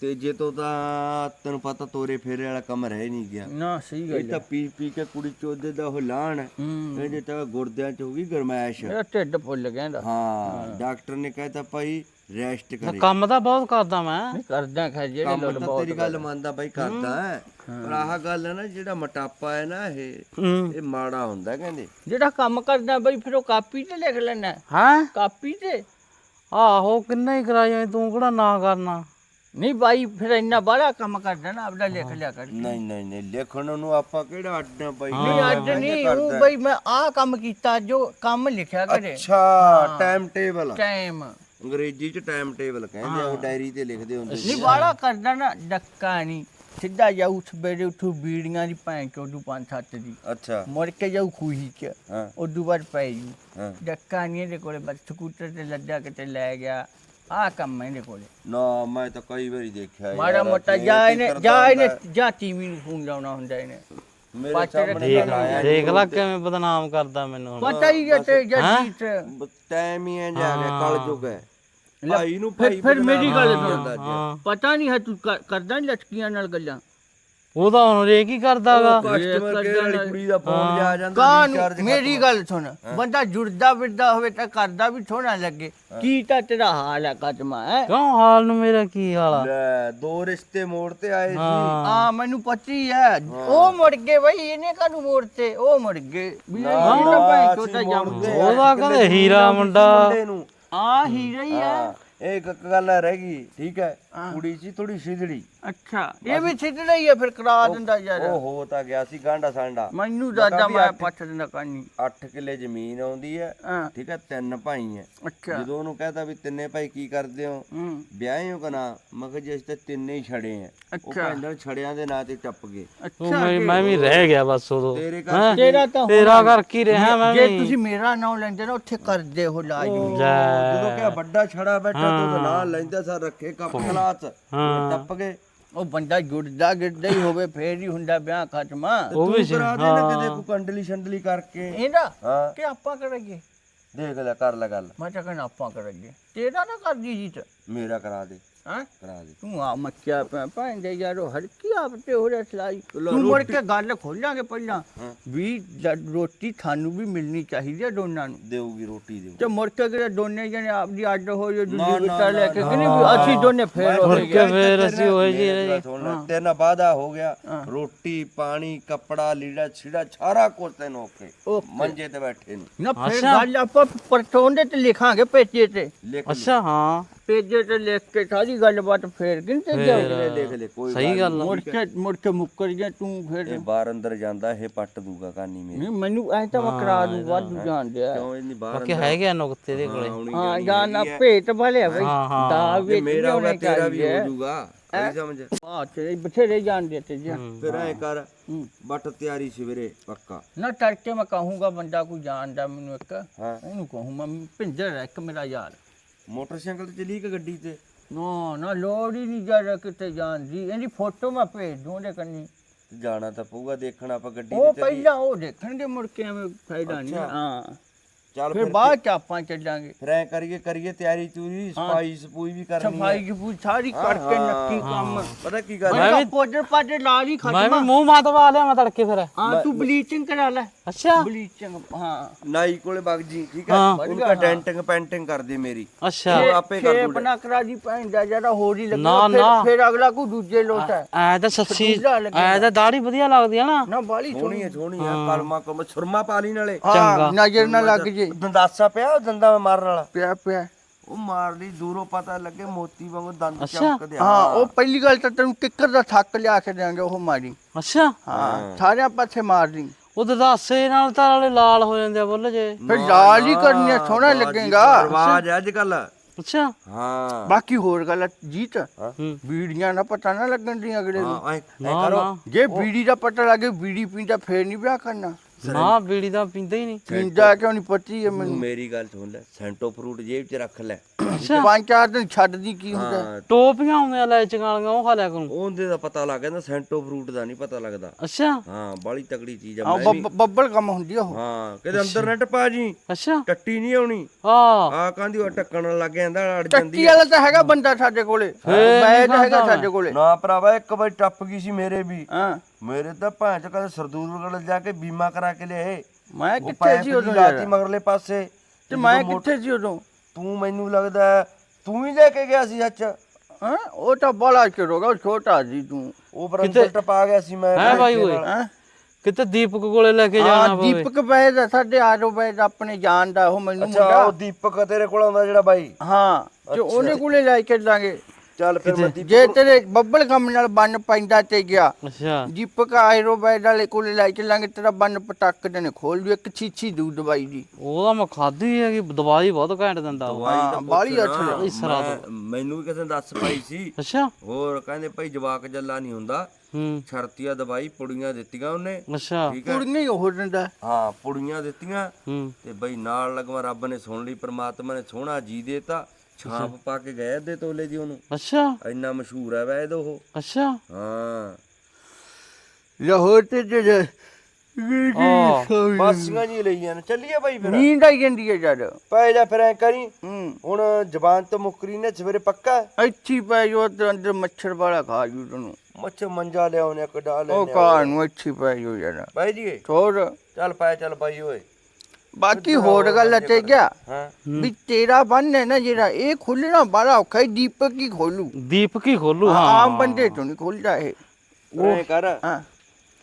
ਤੇਜੇ ਤੋਂ ਤਾਂ ਤੈਨੂੰ ਪਤਾ ਤੋਰੇ ਫੇਰੇ ਵਾਲਾ ਕੰਮ ਰਹਿ ਨਹੀਂ ਗਿਆ। ਨਾ ਸਹੀ ਇਹ ਗੱਲ ਤਾਂ ਪੀ ਪੀ ਕੇ ਕੁੜੀ ਚੋਦੇ ਦਾ ਉਹ ਲਾਣ ਇਹਦੇ ਤਾਂ ਗੁਰਦਿਆਂ ਚ ਹੋ ਗਈ ਗਰਮੈਸ਼ ਮੇਰਾ ਢਿੱਡ ਫੁੱਲ ਗਿਆ ਇਹਦਾ ਹਾਂ ਡਾਕਟਰ ਨੇ ਕਹਿਤਾ ਭਾਈ ਰੈਸਟ ਕਰੇ। ਕੰਮ ਤਾਂ ਬਹੁਤ ਕਰਦਾ ਮੈਂ। ਕਰਦਾ ਖੈ ਜਿਹੜੇ ਤਾਂ ਬਹੁਤ ਤੇਰੀ ਗੱਲ ਮੰਨਦਾ ਬਾਈ ਕਰਦਾ ਹੈ। ਪਰ ਆਹ ਗੱਲ ਹੈ ਨਾ ਜਿਹੜਾ ਮੋਟਾਪਾ ਹੈ ਨਾ ਇਹ ਇਹ ਮਾੜਾ ਹੁੰਦਾ ਕਹਿੰਦੇ। ਜਿਹੜਾ ਕੰਮ ਕਰਦਾ ਬਈ ਫਿਰ ਉਹ ਕਾਪੀ ਤੇ ਲਿਖ ਲੈਣਾ ਹਾਂ? ਕਾਪੀ ਤੇ? ਆਹੋ ਕਿੰਨਾ ਹੀ ਕਰਾਇਆ ਤੂੰ ਕਿਹੜਾ ਨਾ ਕਰਨਾ? ਨਹੀਂ ਬਾਈ ਫਿਰ ਇੰਨਾ ਬੜਾ ਕੰਮ ਕਰਦਾ ਨਾ ਆਪਦਾ ਲਿਖ ਲਿਆ ਕਰ। ਨਹੀਂ ਨਹੀਂ ਨਹੀਂ ਲਿਖਣ ਨੂੰ ਆਪਾਂ ਕਿਹੜਾ ਅੱਡਾ ਬਾਈ? ਨਹੀਂ ਅੱਜ ਨਹੀਂ ਉਹ ਬਈ ਮੈਂ ਆਹ ਕੰਮ ਕੀਤਾ ਜੋ ਕੰਮ ਲਿਖਿਆ ਕਰੇ। ਅੱਛਾ ਟਾਈਮ ਟੇਬਲ ਟਾਈਮ ਅੰਗਰੇਜ਼ੀ ਚ ਟਾਈਮ ਟੇਬਲ ਕਹਿੰਦੇ ਆ ਉਹ ਡਾਇਰੀ ਤੇ ਲਿਖਦੇ ਹੁੰਦੇ ਸੀ। ਨਹੀਂ ਬਾੜਾ ਕਰਦਾ ਨਾ ਡੱਕਾ ਨਹੀਂ ਸਿੱਧਾ ਜਾਊ ਸਵੇਰੇ ਉਠੂ ਬੀੜੀਆਂ ਦੀ ਭੈਣ ਚੋਦੂ ਪੰਜ ਸੱਤ ਦੀ। ਅੱਛਾ। ਮੁੜ ਕੇ ਜਾਊ ਖੂਹੀ ਚ ਉਦੋਂ ਬਾਅਦ ਪੈ ਜੂ। ਡੱਕਾ ਨਹੀਂ ਇਹਦੇ ਕੋਲੇ ਬਸ ਸਕੂਟਰ ਤੇ ਲੱਦਿਆ ਕਿਤੇ ਲੈ ਗਿਆ। ਕੰਮ ਹੈ ਇਹਦੇ ਕੋਲੇ। ਨਾ ਮੈਂ ਤਾਂ ਕਈ ਵਾਰੀ ਦੇਖਿਆ ਮਾੜਾ ਯਾਰ, ਮੋਟਾ ਕਿ ਜਾ ਕੀ ਇਹਨੇ ਕਰਦਾ ਜਾ ਇਹਨੇ ਹੁੰਦਾ। ਜਾਂ ਟੀਵੀ ਨੂੰ ਫੋਨ ਲਾਉਣਾ ਹੁੰਦਾ ਇਹਨੇ। ਮੇਰੇ ਪਾਸੇ ਸਾਹਮਣੇ ਦੇਖ ਲੈ ਕਿਵੇਂ ਬਦਨਾਮ ਕਰਦਾ ਮੈਨੂੰ ਹੁਣ। ਪਤਾ ਹੀ ਹੈ ਤੇ ਜੱਜੀਤ ਟਾਈਮ ਹੀ ਐ ਜਾ ਗਿਆ ਕਲ ਜੁਗ ਹੈ ਭਾਈ ਨੂੰ ਫਿਰ- ਭਾਈ ਫਿਰ ਮੇਰੀ ਗੱਲ ਸੁਣ। ਹਾਂ। ਪਤਾ ਨਹੀਂ ਹੈ ਤੂੰ ਕਰ- ਕਰਦਾ ਲਟਕੀਆਂ ਨਾਲ ਗੱਲਾਂ। ਉਹ ਤਾਂ ਹੁਣ ਰੇ ਕੀ ਕਰਦਾਗਾ? ਕਸਟਮਰ ਕੇਅਰ ਵਾਲੀ ਕੁੜੀ ਦਾ ਫੋਨ ਜਾ ਜਾਂਦਾ ਕਾਨ ਮੇਰੀ ਗੱਲ ਸੁਣ। ਬੰਦਾ ਜੁੜਦਾ ਫਿਰਦਾ ਹੋਵੇ ਤਾਂ ਕਰਦਾ ਵੀ ਸੋਹਣਾ ਲੱਗੇ। ਕੀ ਤਾਂ ਤੇਰਾ ਹਾਲ ਹੈ ਕਦਮਾ ਹੈ? ਕਿਉਂ ਹਾਲ ਨੂੰ ਮੇਰਾ ਕੀ ਹਾਲ ਆ? ਲੈ ਦੋ ਰਿਸ਼ਤੇ ਮੋੜ ਤੇ ਆਏ ਸੀ। ਆ ਮੈਨੂੰ ਪਤੀ ਹੈ ਉਹ ਮੁੜ ਗਏ ਬਈ ਇਹਨੇ ਕਾਹਨੂੰ ਮੋੜਤੇ ਉਹ ਮੁੜ ਗਏ। ਵੀ ਇਹ ਤਾਂ ਭਾਈ ਛੋਟਾ ਜੰਮ ਉਹਦਾ ਕਹਿੰਦੇ ਹੀਰਾ ਮੁੰਡਾ। ਆ ਹੀਰਾ ਹੀ ਹੈ। ਇਹ ਇੱਕ ਇੱਕ ਗੱਲ ਰਹਿ ਗਈ ਠੀਕ ਹੈ? ਕੁੜੀ ਸੀ ਥੋੜੀ ਸਿਧੜੀ। ਅੱਛਾ ਇਹ ਵੀ ਸਿੱਧਣਾ ਹੀ ਹੈ ਫਿਰ ਕਰਾ ਦਿੰਦਾ ਯਾਰ। ਉਹ ਹੋ ਤਾਂ ਗਿਆ ਸੀ ਗਾਂਡਾ ਸਾਂਡਾ। ਮੈਨੂੰ ਦਾਦਾ ਮੈਂ ਪੱਟ ਦਿੰਦਾ ਕਾਨੀ। 8 ਕਿੱਲੇ ਜ਼ਮੀਨ ਆਉਂਦੀ ਹੈ ਠੀਕ ਹੈ ਤਿੰਨ ਭਾਈ ਹੈ। ਅੱਛਾ। ਜਦੋਂ ਉਹਨੂੰ ਕਹਤਾ ਵੀ ਤਿੰਨੇ ਭਾਈ ਕੀ ਕਰਦੇ ਹੋ? ਵਿਆਹੇ ਹੋ ਕਨਾ ਮੈਂ ਕਿਹਾ ਜੀ ਅਸੀਂ ਤਾਂ ਤਿੰਨੇ ਹੀ ਛੜੇ ਆ ਉਹ ਕਹਿੰਦਾ ਛੜਿਆਂ ਦੇ ਨਾਂ ਤੇ ਟੱਪ ਗਏ। ਮੈਂ ਮੈਂ ਵੀ ਰਹਿ ਗਿਆ ਬਸ ਉਦੋਂ। ਤੇਰੇ ਤਾਂ ਤੇਰਾ ਘਰ ਕੀ ਰਿਹਾ ਮੈਂ ਜੇ ਤੁਸੀਂ ਮੇਰਾ ਨਾਮ ਲੈਂਦੇ ਨਾ ਉੱਥੇ ਕਰਦੇ ਹੋ ਲਾਜ਼ਮੀ ਜਦੋਂ ਕਿ ਵੱਡਾ ਛੜਾ ਬੈਠਾ ਤੂੰ ਨਾਂ ਲੈਂਦਾ ਸਾ ਰੱਖੇ ਕੱਪ ਖਲਾਸ ਹਾਂ। ਟੱਪ ਗਏ। ਉਹ ਬੰਦਾ ਜੁੜਦਾ ਗਿਰਦਾ ਹੀ ਹੋਵੇ ਫੇਰ ਹੀ ਹੁੰਦਾ ਵਿਆਹ ਖਤਮਾ। ਉਹ ਵੀ ਤੂੰ ਸੀ ਕਰਾ ਦੇ ਨਾ ਕਿਤੇ ਕੋਈ ਕੰਡਲੀ ਸ਼ੰਡਲੀ ਕਰਕੇ। ਇਹਦਾ ਹਾਂ। ਕਿ ਆਪਾਂ ਕਰਾਂਗੇ ਦੇਖ ਲੈ ਕਰ ਲੈ ਗੱਲ। ਮੈਂ ਤਾਂ ਕਹਿੰਦਾ ਆਪਾਂ ਕਰਾਂਗੇ ਤੇਰਾ ਨਾ ਕਰਦੀ ਜੀਤ ਮੇਰਾ ਕਰਾ ਦੇ। ਹਾਂ? ਕਰਾ ਦੇ ਤੂੰ ਆ ਮੱਕਿਆ ਪਿਆ ਭਾਂਦੇ ਯਾਰੋ ਹੜਕੀ ਆਪ ਤੇ ਹੋ ਰਿਹਾ ਸਲਾਈ ਲੋ, ਤੂੰ ਮੁੜ ਰੋਟੀ- ਕੇ ਗੱਲ ਖੋਲਾਂਗੇ ਪਹਿਲਾਂ। ਹਾਂ। ਵੀ ਜਦ ਰੋਟੀ ਤੁਹਾਨੂੰ ਵੀ ਮਿਲਣੀ ਚਾਹੀਦੀ ਹੈ ਦੋਨਾਂ ਨੂੰ। ਦੇਊਗੀ ਰੋਟੀ ਦੇਊ ਤੇ ਮੁੜ ਕੇ ਕਿਤੇ ਦੋਨੇ ਜਣੇ ਆਪਦੀ ਅੱਡ ਹੋ ਜੋ ਨਾ, ਦੂਜੀ ਨਾ, ਬਿੱਟਾ ਲੈ ਕੇ ਨਾ, ਕਿ ਨਹੀਂ? ਵੀ ਅਸੀਂ ਦੋਨੇ ਫੇਰ ਹੋ ਮੁੜ ਗਏ। ਕੇ ਫੇਰ ਅਸੀਂ ਹੋਏ ਜੀ ਮੇਰੀ ਲੈ, ਤੇਰਾ ਹੋ ਗਿਆ। ਰੋਟੀ ਪਾਣੀ ਕੱਪੜਾ ਲੀੜਾ ਛਿੜਾ ਸਾਰਾ ਕੁਝ ਤੈਨੂੰ ਓਕੇ। ਮੰਜੇ ਤੇ ਬੈਠੇ ਨੂੰ। ਨਾ ਫਿਰ ਅੱਛਾ। ਗੱਲ ਆਪਾਂ ਪਰਤੋਂਦੇ ਤੇ ਲਿਖਾਂਗੇ ਪੇਜੇ ਤੇ। ਲਿਖ ਅੱਛਾ ਹਾਂ। ਪੇਜੇ ਤੇ ਲਿਖ ਕੇ ਸਾਰੀ ਗੱਲਬਾਤ ਫੇਰ ਕਿੰਤੇ ਫੇਰ। ਜਾਊ ਲੈ ਕੋਈ ਸਹੀ ਗੱਲ ਆ। ਮੁੜ ਕੇ ਮੁੜ ਕੇ ਮੁੱਕਰ ਗਿਆ ਤੂੰ ਇਹ ਫਿਰ ਬਾਹਰ ਅੰਦਰ ਜਾਂਦਾ ਇਹ ਪੱਟ ਦੂਗਾ ਕਾਨੀ ਮੇਰੀ। ਨਹੀਂ ਮੈਨੂੰ ਐ ਤਾਂ ਮੈਂ ਕਰਾ ਦੂੰ ਵਾਧੂ ਜਾਣ ਦਿਆ। ਕਿਉਂ ਇਹਨੀ ਬਾਹਰ ਬਾਕੀ ਹੈਗੇ ਆ ਨੁਕਤੇ ਦੇ ਕੋਲੇ। ਹਾਂ ਜਾਨ ਹੈ। ਭੇਤ ਭਲੇ ਬਈ। ਹਾਂ, ਹਾਂ। ਦਾ ਵਿੱਚ ਮੇਰਾ ਹੋਣੇ ਤੇਰਾ ਵੀ ਹੋ ਜਾਊਗਾ ਸਹੀ ਸਮਝ। ਆ ਤੇ ਬਥੇਰੇ ਜਾਣਦੇ ਤੇ ਜੀ ਫਿਰ ਐ ਕਰ ਹੂੰ। ਬੱਟ ਤਿਆਰੀ ਸਵੇਰੇ ਪੱਕਾ। ਨਾ ਤੜਕੇ ਮੈਂ ਕਹੂੰਗਾ ਬੰਦਾ ਕੋਈ ਜਾਣਦਾ ਮੈਨੂੰ ਇੱਕ। ਹਾਂ। ਉਹਨੂੰ ਕਹੂੰ ਮੈਂ ਭਿੰਦਰ ਹੈ ਇੱਕ ਮੇਰਾ ਯਾਰ। ਮੋਟਰਸਾਈਕਲ ਤੇ ਚਲੀ ਕਿ ਗੱਡੀ ਤੇ? ਨਾ ਨਾ ਲੋੜ ਹੀ ਨਹੀਂ ਜਾ ਕਿਤੇ ਜਾਣ ਦੀ। ਇਹਦੀ ਫੋਟੋ ਮੈਂ ਭੇਜ ਦੂੰ ਉਹਦੇ ਕੰਨੀ। ਜਾਣਾ ਤਾਂ ਪਊਗਾ ਦੇਖਣਾ ਆਪਾਂ ਗੱਡੀ ਉਹ ਤੇ ਚੱਲੀ ਪਹਿਲਾਂ ਉਹ ਦੇਖਣਗੇ ਮੁੜ ਕੇ ਐਵੇਂ ਫਾਇਦਾ ਨਹੀਂ। ਹਾਂ। ਚੱਲ ਫਿਰ ਬਾਅਦ ਚ ਆਪਾਂ ਚੱਲਾਂਗੇ। ਫਿਰ ਐ ਕਰੀਏ ਕਰੀਏ ਤਿਆਰੀ ਤੂਰੀ ਸਫ਼ਾਈ ਸਪੂਈ ਵੀ ਕਰਨੀ ਹੈ ਸਫ਼ਾਈ ਕੀ ਸਾਰੀ ਕਰਕੇ ਹਾਂ, ਨੱਕੀ ਕੰਮ। ਪਤਾ ਕੀ ਗੱਲ ਮੈਂ ਪਾਊਡਰ ਪਾਡੇ ਲਾ ਲਈ ਮੈਂ ਵੀ ਖਤਮ ਮੂੰਹ ਮਾਤਵਾ ਲਿਆ ਮੈਂ ਤੜਕੇ ਫਿਰ। ਹਾਂ ਤੂੰ ਬਲੀਚਿੰਗ ਕਰਾ ਲੈ। ਅੱਛਾ। ਬਲੀਚਿੰਗ ਹਾਂ। ਨਾਈ ਕੋਲੇ ਵਗ ਜੀ ਠੀਕ ਹੈ ਹਾਂ। ਉਹਨੂੰ ਡੈਂਟਿੰਗ ਪੈਂਟਿੰਗ ਕਰ ਦੇ ਮੇਰੀ। ਅੱਛਾ। ਉਹ ਆਪੇ ਕਰ ਦੂਗਾ ਆਪਣਾ ਕਰਾ ਦੀ ਭੈਣ ਦਾ ਜਿਹੜਾ ਹੋਰ ਹੀ ਲੱਗਦਾ। ਫਿਰ ਫਿਰ ਅਗਲਾ ਕੋ ਦੂਜੇ ਲੋਟ ਹੈ। ਐ ਤਾਂ ਲੱਗੇਗਾ। ਐ ਤਾਂ ਦਾੜੀ ਵਧੀਆ ਲੱਗਦੀ ਆ ਨਾ। ਨਾ ਬਾਲੀ ਸੋਹਣੀ ਹੈ ਸੋਹਣੀ। ਹੈ। ਕਲਮਾ ਕਲਮਾ ਸੁਰਮਾ ਪਾ ਲਈ ਨਾਲੇ। ਹਾਂ ਨਜ਼ਰ ਨਾ ਲੱਗ ਜੇ ਦੰਦਾਸਾ ਪਿਆ ਉਹ ਦੰਦਾਂ ਮਾਰਨ ਵਾਲਾ? ਪਿਆ ਪਿਆ। ਉਹ ਮਾਰ ਲਈ ਦੂਰੋਂ ਪਤਾ ਲੱਗੇ ਮੋਤੀ ਵਾਂਗੂ ਦੰਦ। ਚਮਕਦੇ ਆ। ਹਾਂ ਉਹ ਪਹਿਲੀ ਗੱਲ ਤਾਂ ਤੈਨੂੰ ਕਿੱਕਰ ਦਾ ਥੱਕ ਲਿਆ ਕੇ ਦੇਾਂਗੇ ਉਹ ਮਾਰੀ। ਅੱਛਾ। ਹਾਂ ਸਾਰਿਆਂ ਪਾਸੇ ਮਾਰ ਲਈ। ਉਹ ਦਦਾਸੇ ਨਾਲ ਤਾਂ ਵਾਲੇ ਲਾਲ ਹੋ ਜਾਂਦੇ ਆ ਬੁੱਲ ਜੇ। ਫਿਰ ਲਾਲ ਹੀ ਕਰਨੀ ਆ ਸੋਹਣਾ ਲੱਗੇਗਾ। ਰਵਾਜ ਹੈ ਅੱਜ ਕੱਲ ਅੱਛਾ। ਹਾਂ। ਬਾਕੀ ਹੋਰ ਗੱਲ ਆ, ਜੀਤ ਬੀੜੀਆਂ ਦਾ ਪਤਾ ਨਾ ਲੱਗਣ ਦੀ ਅਗਲੇ ਨੂੰ। ਕਰੋ। ਜੇ ਬੀੜੀ ਦਾ ਪਤਾ ਲੱਗੇ ਬੀੜੀ ਪੀਂਦਾ ਫੇਰ ਨਹੀਂ ਵਿਆਹ ਕਰਨਾ। ਨਾ ਬੀੜੀ ਦਾ ਪੀਂਦਾ ਹੀ ਨਹੀਂ। ਪੀਂਦਾ ਕਿਉਂ ਨਹੀਂ? ਪਤੀ ਹੈ ਤੂੰ ਮੈਨੂੰ ਮੇਰੀ ਗੱਲ ਸੁਣ ਲੈ ਸੈਂਟੋ ਫਰੂਟ ਜੇਬ 'ਚ ਰੱਖ ਲੈ। ਪੰਜ ਚਾਰ ਦਿਨ ਛੱਡਦੀ ਕੀ ਹੁੰਦਾ? ਹਾਂ। ਟੋਪੀਆਂ ਆਉਂਦੀਆਂ ਲੈ ਚੰਗਾਲੀਆਂ ਉਹ ਖਾ ਲਿਆ ਕਰੂੰ। ਉਹਦੇ ਦਾ ਪਤਾ ਲੱਗ ਜਾਂਦਾ ਸੈਂਟੋ ਫਰੂਟ ਦਾ ਨਹੀਂ ਪਤਾ ਲੱਗਦਾ। ਅੱਛਾ। ਹਾਂ ਬਾਲੀ ਤਕੜੀ ਚੀਜ਼ ਆ ਮੈਂ ਵੀ ਬੱਬਲ ਕੰਮ ਹੁੰਦੀ ਆ ਉਹ। ਹਾਂ ਕਿਤੇ ਅੰਦਰ ਨਾ ਟਪਾ ਜੀ। ਅੱਛਾ। ਟੱਟੀ ਨਹੀਂ ਆਉਣੀ। ਆ ਆ ਕਹਿੰਦੀ ਉਹ ਟੱਕਣ ਲੱਗ ਜਾਂਦਾ ਅੜ ਜਾਂਦੀ ਟੱਟੀ ਵਾਲਾ ਤਾਂ ਹੈਗਾ ਬੰਦਾ ਸਾਡੇ ਕੋਲੇ। ਬੈਠ ਹੈਗਾ ਸਾਡੇ ਕੋਲੇ। ਨਾ ਭਰਾਵਾ ਇੱਕ ਵਾਰ ਟੱਪ ਗਈ ਸੀ ਮੇਰੇ ਵੀ। ਹਾਂ। ਮੇਰੇ ਤਾਂ ਭਾਂ ਚ ਕਦੇ ਸਰਦੂਲਗੜ ਜਾ ਕੇ ਬੀਮਾ ਕਰਾ ਕੇ ਲਿਆਏ। ਮੈਂ ਕਿੱਥੇ ਸੀ ਦੀ ਉਦੋਂ ਲਾਤੀ? ਮਗਰਲੇ ਪਾਸੇ। ਤੇ ਮੈਂ ਕਿੱਥੇ ਸੀ ਉਦੋਂ? ਤੂੰ ਮੈਨੂੰ ਲੱਗਦਾ ਤੂੰ ਹੀ ਲੈ ਕੇ ਗਿਆ ਸੀ ਸੱਚ। ਹਾਂ? ਉਹ ਤਾਂ ਬੜਾ ਚਿਰ ਉਹ ਛੋਟਾ ਸੀ ਤੂੰ। ਉਹ ਅੰਦਰ ਟਪਾ ਗਿਆ ਸੀ ਮੈਂ ਹੈ ਬਾਈ ਓਏ? ਹਾਂ ਕਿਤੇ ਦੀਪਕ ਕੋਲੇ ਲੈ ਕੇ ਜਾਣਾ ਪਵੇ। ਦੀਪਕ ਬੈਦ ਆ, ਸਾਡੇ ਆਰੋ ਬੈਦ ਆਪਣੇ ਜਾਣ ਦਾ ਉਹ ਮੈਨੂੰ ਅੱਛਾ ਮੁੰਡਾ। ਉਹ ਦੀਪਕ ਤੇਰੇ ਕੋਲ ਆਉਂਦਾ ਜਿਹੜਾ ਬਾਈ? ਹਾਂ ਤੇ ਉਹਨੇ ਕੋਲੇ ਲੈ ਕੇ ਜਾਾਂਗੇ ਚੱਲ ਫਿਰ ਮੈਂ ਦੀਪਕ ਜੇ ਤੇਰੇ ਬੱਬਲ ਗਮ ਨਾਲ ਬੰਨ ਪੈਂਦਾ ਤੇ ਗਿਆ। ਅੱਛਾ। ਦੀਪਕ ਆਇਰੋ ਬੈਦ ਵਾਲੇ ਕੋਲੇ ਲੈ ਕੇ ਲਾਂਗੇ ਤੇਰਾ ਬੰਨ ਪਟੱਕ ਦੇ ਨੇ ਖੋਲ ਦੂ ਇੱਕ ਛੀਛੀ ਦੂ ਦਵਾਈ ਦੀ। ਉਹਦਾ ਮੈਂ ਖਾਧੀ ਹੈਗੀ ਦਵਾਈ ਬਹੁਤ ਘੈਂਟ ਦਿੰਦਾ ਉਹ। ਦਵਾਈ ਹਾਂ, ਤਾਂ ਬਾਹਲੀ ਪੁੱਛ ਅੱਛੀ ਸਰਾ ਮੈਂ- ਮੈਨੂੰ ਵੀ ਕਿਸੇ ਨੇ ਦੱਸ ਪਾਈ ਸੀ। ਅੱਛਾ। ਹੋਰ ਕਹਿੰਦੇ ਭਾਈ ਜਵਾਕ ਜੱਲਾ ਨਹੀਂ ਹੁੰਦਾ। ਹੂੰ। ਛਰਤੀਆ ਦਵਾਈ ਪੁੜੀਆਂ ਦਿੱਤੀਆਂ ਉਹਨੇ। ਅੱਛਾ। ਠੀਕ ਹੈ। ਕੁੜੀਆਂ ਹੀ ਉਹ ਦਿੰਦਾ। ਹਾਂ ਪੁੜੀਆਂ ਦਿੱਤੀਆਂ। ਹੂੰ। ਤੇ ਬਈ ਨਾਲ ਲਗਵਾ ਰੱਬ ਨੇ ਸੁਣ ਲਈ ਪ੍ਰਮਾਤਮਾ ਨੇ ਸੋਹਣਾ ਜੀ ਦੇਤਾ। ਛਾਪ ਪਾ ਕੇ ਗਏ ਅੱਧੇ ਤੋਲੇ ਦੀ ਉਹਨੂੰ। ਅੱਛਾ। ਇੰਨਾ ਮਸ਼ਹੂਰ ਹੈ ਵੈਦ ਉਹ। ਅੱਛਾ। ਹਾਂ। ਲਾਹੌਰ ਤੇ ਜੇ ਆ ਬਾਸੀਆਂ ਜੀ ਲਈਆਂ ਨੇ ਚੱਲੀਏ ਬਾਈ ਫਿਰ। ਨੀਂਦ ਆਈ ਜਾਂਦੀ ਹੈ ਜਦ। ਪੈ ਜਾ ਫਿਰ ਐ ਕਰੀ। ਹੂੰ। ਹੁਣ ਜ਼ਬਾਨ ਤੋਂ ਮੁੱਕਰੀ ਨੇ ਸਵੇਰੇ ਪੱਕਾ? ਇੱਥੀ ਪੈ ਜੋ ਤੇ ਅੰਦਰ ਮੱਛਰ ਵਾਲਾ ਖਾ ਜੂ ਤੈਨੂੰ। ਮੱਛ ਮੰਜਾ ਲਿਆਉਣੇ ਕਢਾ ਉਹ ਲੈਣੇ ਕਾਰ ਨੂੰ ਇੱਥੀ ਪੈ ਜੋ ਜਰਾ। ਬਾਈ ਜੀ। ਹੋਰ? ਚੱਲ ਪੈ ਚੱਲ ਬਾਈ ਓਏ। ਬਾਕੀ ਹੋਰ ਗੱਲ ਤੇ ਗਿਆ ਹਾਂ। ਵੀ ਤੇਰਾ ਬੰਨ ਹੈ ਨਾ ਜਿਹੜਾ ਇਹ ਖੁੱਲਣਾ ਬੜਾ ਔਖਾ ਹੈ ਦੀਪਕ ਹੀ ਖੋਲੂ। ਦੀਪਕ ਹੀ ਖੋਲੂ ਹਾਂ। ਆਮ ਬੰਦੇ ਤੋਂ ਨਹੀਂ ਖੁੱਲਦਾ ਇਹ। ਐ ਕਰ ਹਾਂ।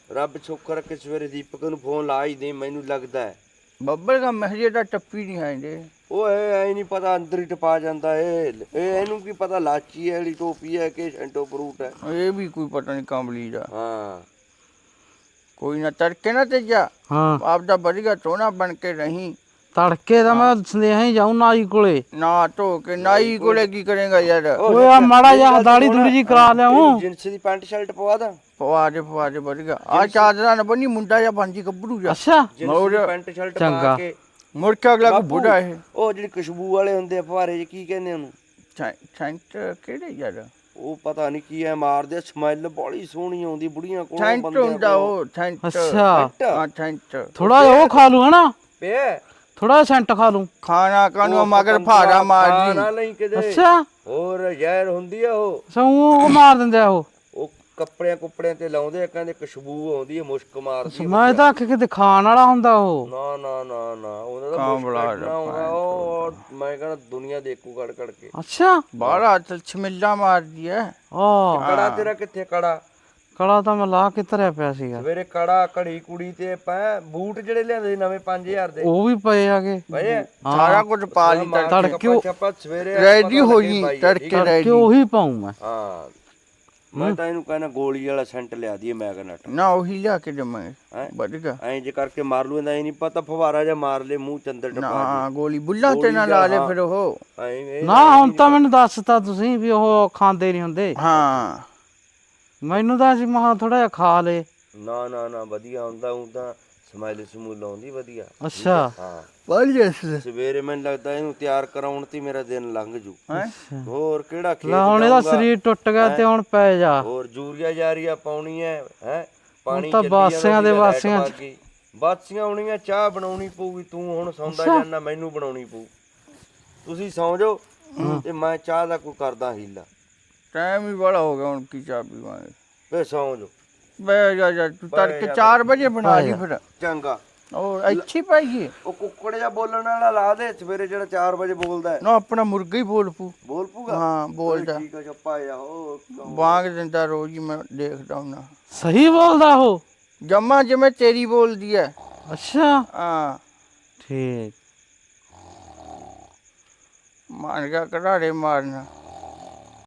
ਰੱਬ ਛੋਕਰ ਕੇ ਸਵੇਰੇ ਦੀਪਕ ਨੂੰ ਫੋਨ ਲਾ ਹੀ ਦੇ ਮੈਨੂੰ ਲੱਗਦਾ ਹੈ। ਬੱਬਲ ਦਾ ਮਹਜੇ ਦਾ ਟੱਪੀ ਨਹੀਂ ਹੈ ਜੇ ਓਏ ਐ ਨਹੀਂ ਪਤਾ ਅੰਦਰ ਹੀ ਟਪਾ ਜਾਂਦਾ ਏ ਇਹ ਇਹਨੂੰ ਕੀ ਪਤਾ ਲਾਚੀ ਜਿਹੜੀ ਟੋਪੀ ਹੈ ਕਿ ਸ਼ੈਂਟੋ ਫਰੂਟ ਹੈ। ਇਹ ਵੀ ਕੋਈ ਪਤਾ ਨਹੀਂ ਕੰਬਲੀ ਦਾ। ਹਾਂ। ਕੋਈ ਨਾ ਤੜਕੇ ਨਾ ਤੇ ਜਾ। ਹਾਂ। ਆਪਦਾ ਵਧੀਆ ਸੋਹਣਾ ਬਣ ਕੇ ਰਹੀਂ। ਤੜਕੇ ਦਾ ਮੈਂ ਸੁਨੇਹਾ ਹੀ ਜਾਉ ਨਾਈ ਕੋਲੇ। ਨਾ ਧੋ ਕੇ ਨਾਈ ਕੋਲੇ ਕੀ ਕਰੇਗਾ ਯਾਰ? ਓਏ ਆ ਮਾੜਾ ਜਿਹਾ ਦਾੜੀ ਦੂੜੀ ਜੀ ਕਰਾ ਲਿਆਉਂ ਜਿੰਸ ਦੀ ਪੈਂਟ ਸ਼ਰਟ ਪਵਾ ਦਾਂ। ਪਵਾ ਦੇ ਪਵਾ ਦੇ ਵਧੀਆ। ਆ ਚਾਦਰਾਂ ਨਾ ਬਣੀ ਮੁੰਡਾ ਜਾਂ ਭਾਂਜੀ ਗੱਭਰੂ ਜਾ ਅੱਛਾ। ਜਿੰਸ। ਦੀ ਪੈਂਟ ਸ਼ਰਟ। ਪਾ ਕੇ। ਮੁੜ ਕੇ ਅਗਲਾ ਕੋ ਬੁੜਾ ਇਹ। ਉਹ ਜਿਹੜੀ ਖੁਸ਼ਬੂ ਵਾਲੇ ਹੁੰਦੇ ਆ ਫੁਹਾਰੇ ਚ ਕੀ ਕਹਿੰਦੇ ਉਹਨੂੰ? ਸੈਂਟ ਕਿਹੜੇ ਯਾਰ? ਉਹ ਪਤਾ ਨਹੀਂ ਕੀ ਐ ਮਾਰਦੇ ਸਮੈਲ ਬੜੀ ਸੋਹਣੀ ਆਉਂਦੀ ਬੁੜੀਆਂ ਕੋਲ ਸੈਂਟ ਹੁੰਦਾ ਉਹ ਸੈਂਟ ਅੱਛਾ। ਹਾਂ ਸੈਂਟ ਥੋੜਾ ਜਿਹਾ ਉਹ ਖਾ ਲੂ ਹਨਾ? ਪਿਆ ਥੋੜਾ ਜਿਹਾ ਸੈਂਟ ਖਾ ਲੂ। ਖਾਣਾ ਕਾਨੂੰ ਮਗਰ ਫਾੜਾ ਨਾ ਲਈ ਕਿਤੇ। ਅੱਛਾ। ਹੋਰ ਜ਼ਹਿਰ ਹੁੰਦੀ ਆ ਉਹ। ਸੌਂ ਮਾਰ ਦਿੰਦੇ ਆ ਉਹ ਉਹ। ਕੱਪੜਿਆਂ ਕੁੱਪੜਿਆਂ ਤੇ ਲਾਉਂਦੇ ਆ ਕਹਿੰਦੇ ਖੁਸ਼ਬੂ ਆਉਂਦੀ ਹੈ ਮੁਸ਼ਕ ਮਾਰਦੀ ਆ ਮੈਂ ਤਾਂ ਆਖ ਕੇ ਖਾਣ ਵਾਲਾ ਹੁੰਦਾ ਉਹ। ਨਾ ਨਾ ਨਾ ਨਾ ਉਹਦਾ ਤਾਂ ਮੁਸ਼ਕ ਨਾ ਆਉਂਦਾ ਉਹ ਮੈਂ ਕਹਿੰਦਾ ਦੁਨੀਆ ਦੇਖੂ ਕੜ ਕੜ ਕੇ। ਅੱਛਾ। ਬਾਹਲਾ ਤੇ ਛਮਿੱਲਾ ਮਾਰਦੀ ਐ। ਆ ਕੜਾ ਤੇਰਾ ਕਿੱਥੇ ਕੜਾ? ਕਲਾ ਤਾਂ ਮੈਂ ਲਾ ਕੇ ਧਰਿਆ ਪਿਆ ਸੀਗਾ। ਸਵੇਰੇ ਕੜਾ ਘੜੀ ਕੁੜੀ ਤੇ ਪੈ ਬੂਟ ਜਿਹੜੇ ਲਿਆਂਦੇ ਸੀ ਨਵੇਂ 5000 ਦੇ। ਉਹ ਵੀ ਪਏ ਆਗੇ ਪਏ ਆ? ਸਾਰਾ ਕੁਝ ਪਾ ਲਈ ਤੜਕੇ ਛੱਪਾ ਸਵੇਰੇ ਰੈਡੀ ਪਤਾ ਹੋ ਲੱਗੇ ਜੀ ਪਾਈ ਆ, ਤੜਕੇ ਠੀਕ ਰੈਡੀ। ਉਹੀ ਪਾਉਂ ਮੈਂ। ਹਾਂ। ਮੈਂ ਤਾਂ ਇਹਨੂੰ ਕਹਿੰਦਾ ਗੋਲੀ ਵਾਲਾ ਸੈਂਟ ਲਿਆ ਦੀਏ ਮੈਗਨਟ। ਨਾ ਉਹੀ ਲਿਆ ਕੇ ਹੈਂ? ਵਧੀਆ ਐਂ ਜੇ ਕਰਕੇ ਮਾਰ ਲੂ ਇਹਦਾ ਇਹ ਨਹੀਂ ਪਤਾ ਫਵਾਰਾ ਜਾਂ ਮਾਰ ਲੇ ਮੂੰਹ ਚੰਦਰ ਟਪਾ ਨਾ ਗੋਲੀ ਬੁੱਲਾ ਤੇ ਨਾ ਲਾ ਲੈ ਫਿਰ ਉਹ। ਨਾ ਹੁਣ ਤਾਂ ਮੈਨੂੰ ਦੱਸਤਾ ਤੁਸੀਂ ਵੀ ਉਹ ਖਾਂਦੇ ਨਹੀਂ ਹੁੰਦੇ। ਹਾਂ। ਮੈਨੂੰ ਤਾਂ ਸੀ ਮਹਾ ਥੋੜਾ ਜਿਹਾ ਖਾ ਲੇ ਨਾ ਨਾ ਨਾ ਵਧੀਆ ਹੁੰਦਾ ਉਹ ਤਾਂ ਸਮਾਈਲ ਸਮੂਲ ਆਉਂਦੀ ਵਧੀਆ। ਅੱਛਾ। ਹਾਂ। ਵਧੀਆ ਸਵੇਰੇ ਮੈਨੂੰ ਲੱਗਦਾ ਇਹਨੂੰ ਤਿਆਰ ਕਰਾਉਣ ਤੇ ਮੇਰਾ ਦਿਨ ਲੰਘ ਜੂ। ਹੋਰ ਕਿਹੜਾ ਖੇਤ ਲੈ ਹੁਣ ਇਹਦਾ? ਸਰੀਰ ਟੁੱਟ ਗਿਆ ਤੇ ਹੁਣ ਪੈ ਜਾ। ਹੋਰ ਜੂਰੀਆ ਜਾਰੀਆ ਪਾਉਣੀ ਹੈ ਹੈ? ਪਾਣੀ ਤਾਂ ਬਾਸਿਆਂ ਦੇ ਬਾਸਿਆਂ। ਬਾਸੀਆਂ ਆਉਣੀਆਂ ਚਾਹ ਬਣਾਉਣੀ ਪਊਗੀ ਤੂੰ ਹੁਣ ਸੌਂਦਾ ਜਾਂਦਾ ਮੈਨੂੰ ਬਣਾਉਣੀ ਪਊ। ਤੁਸੀਂ ਸੌਂ ਜਾਓ ਤੇ ਮੈਂ ਚਾਹ ਦਾ ਕੋਈ ਕਰਦਾ ਹੀਲਾ। ਟਾਈਮ ਹੀ ਬੜਾ ਹੋ ਗਿਆ ਹੁਣ ਕੀ ਚਾਹ ਪੀਵਾਂਗੇ? ਵੇ ਸੌਂ ਜਾਓ। ਤੜਕੇ 4 ਵਜੇ ਬਣਾ ਲਈ ਫਿਰ। ਚੰਗਾ। ਉਹ ਇੱਥੇ ਪਾਈਏ ਉਹ ਕੁੱਕੜ ਜਿਹਾ ਬੋਲਣ ਵਾਲਾ ਲਾ ਦੇ ਸਵੇਰੇ ਜਿਹੜਾ 4 ਵਜੇ ਬੋਲਦਾ ਹੈ। ਨਾ ਆਪਣਾ ਮੁਰਗਾ ਹੀ ਬੋਲ ਪੂ ਬੋਲ ਪੂਗਾ ਹਾਂ ਬੋਲਦਾ। ਠੀਕ ਆ ਚੱਪਾ ਜਾ ਹੋ ਵਾਂਗ ਦਿੰਦਾ ਰੋਜ਼ ਹੀ ਮੈਂ ਦੇਖਦਾ ਹੁੰਨਾ ਸਹੀ ਬੋਲਦਾ ਉਹ? ਜੰਮਾ ਜਿਵੇਂ ਤੇਰੀ ਬੋਲਦੀ ਐ ਅੱਛਾ। ਹਾਂ। ਠੀਕ। ਮਾਰ ਗਿਆ ਕਢਾੜੇ ਮਾਰਨਾ।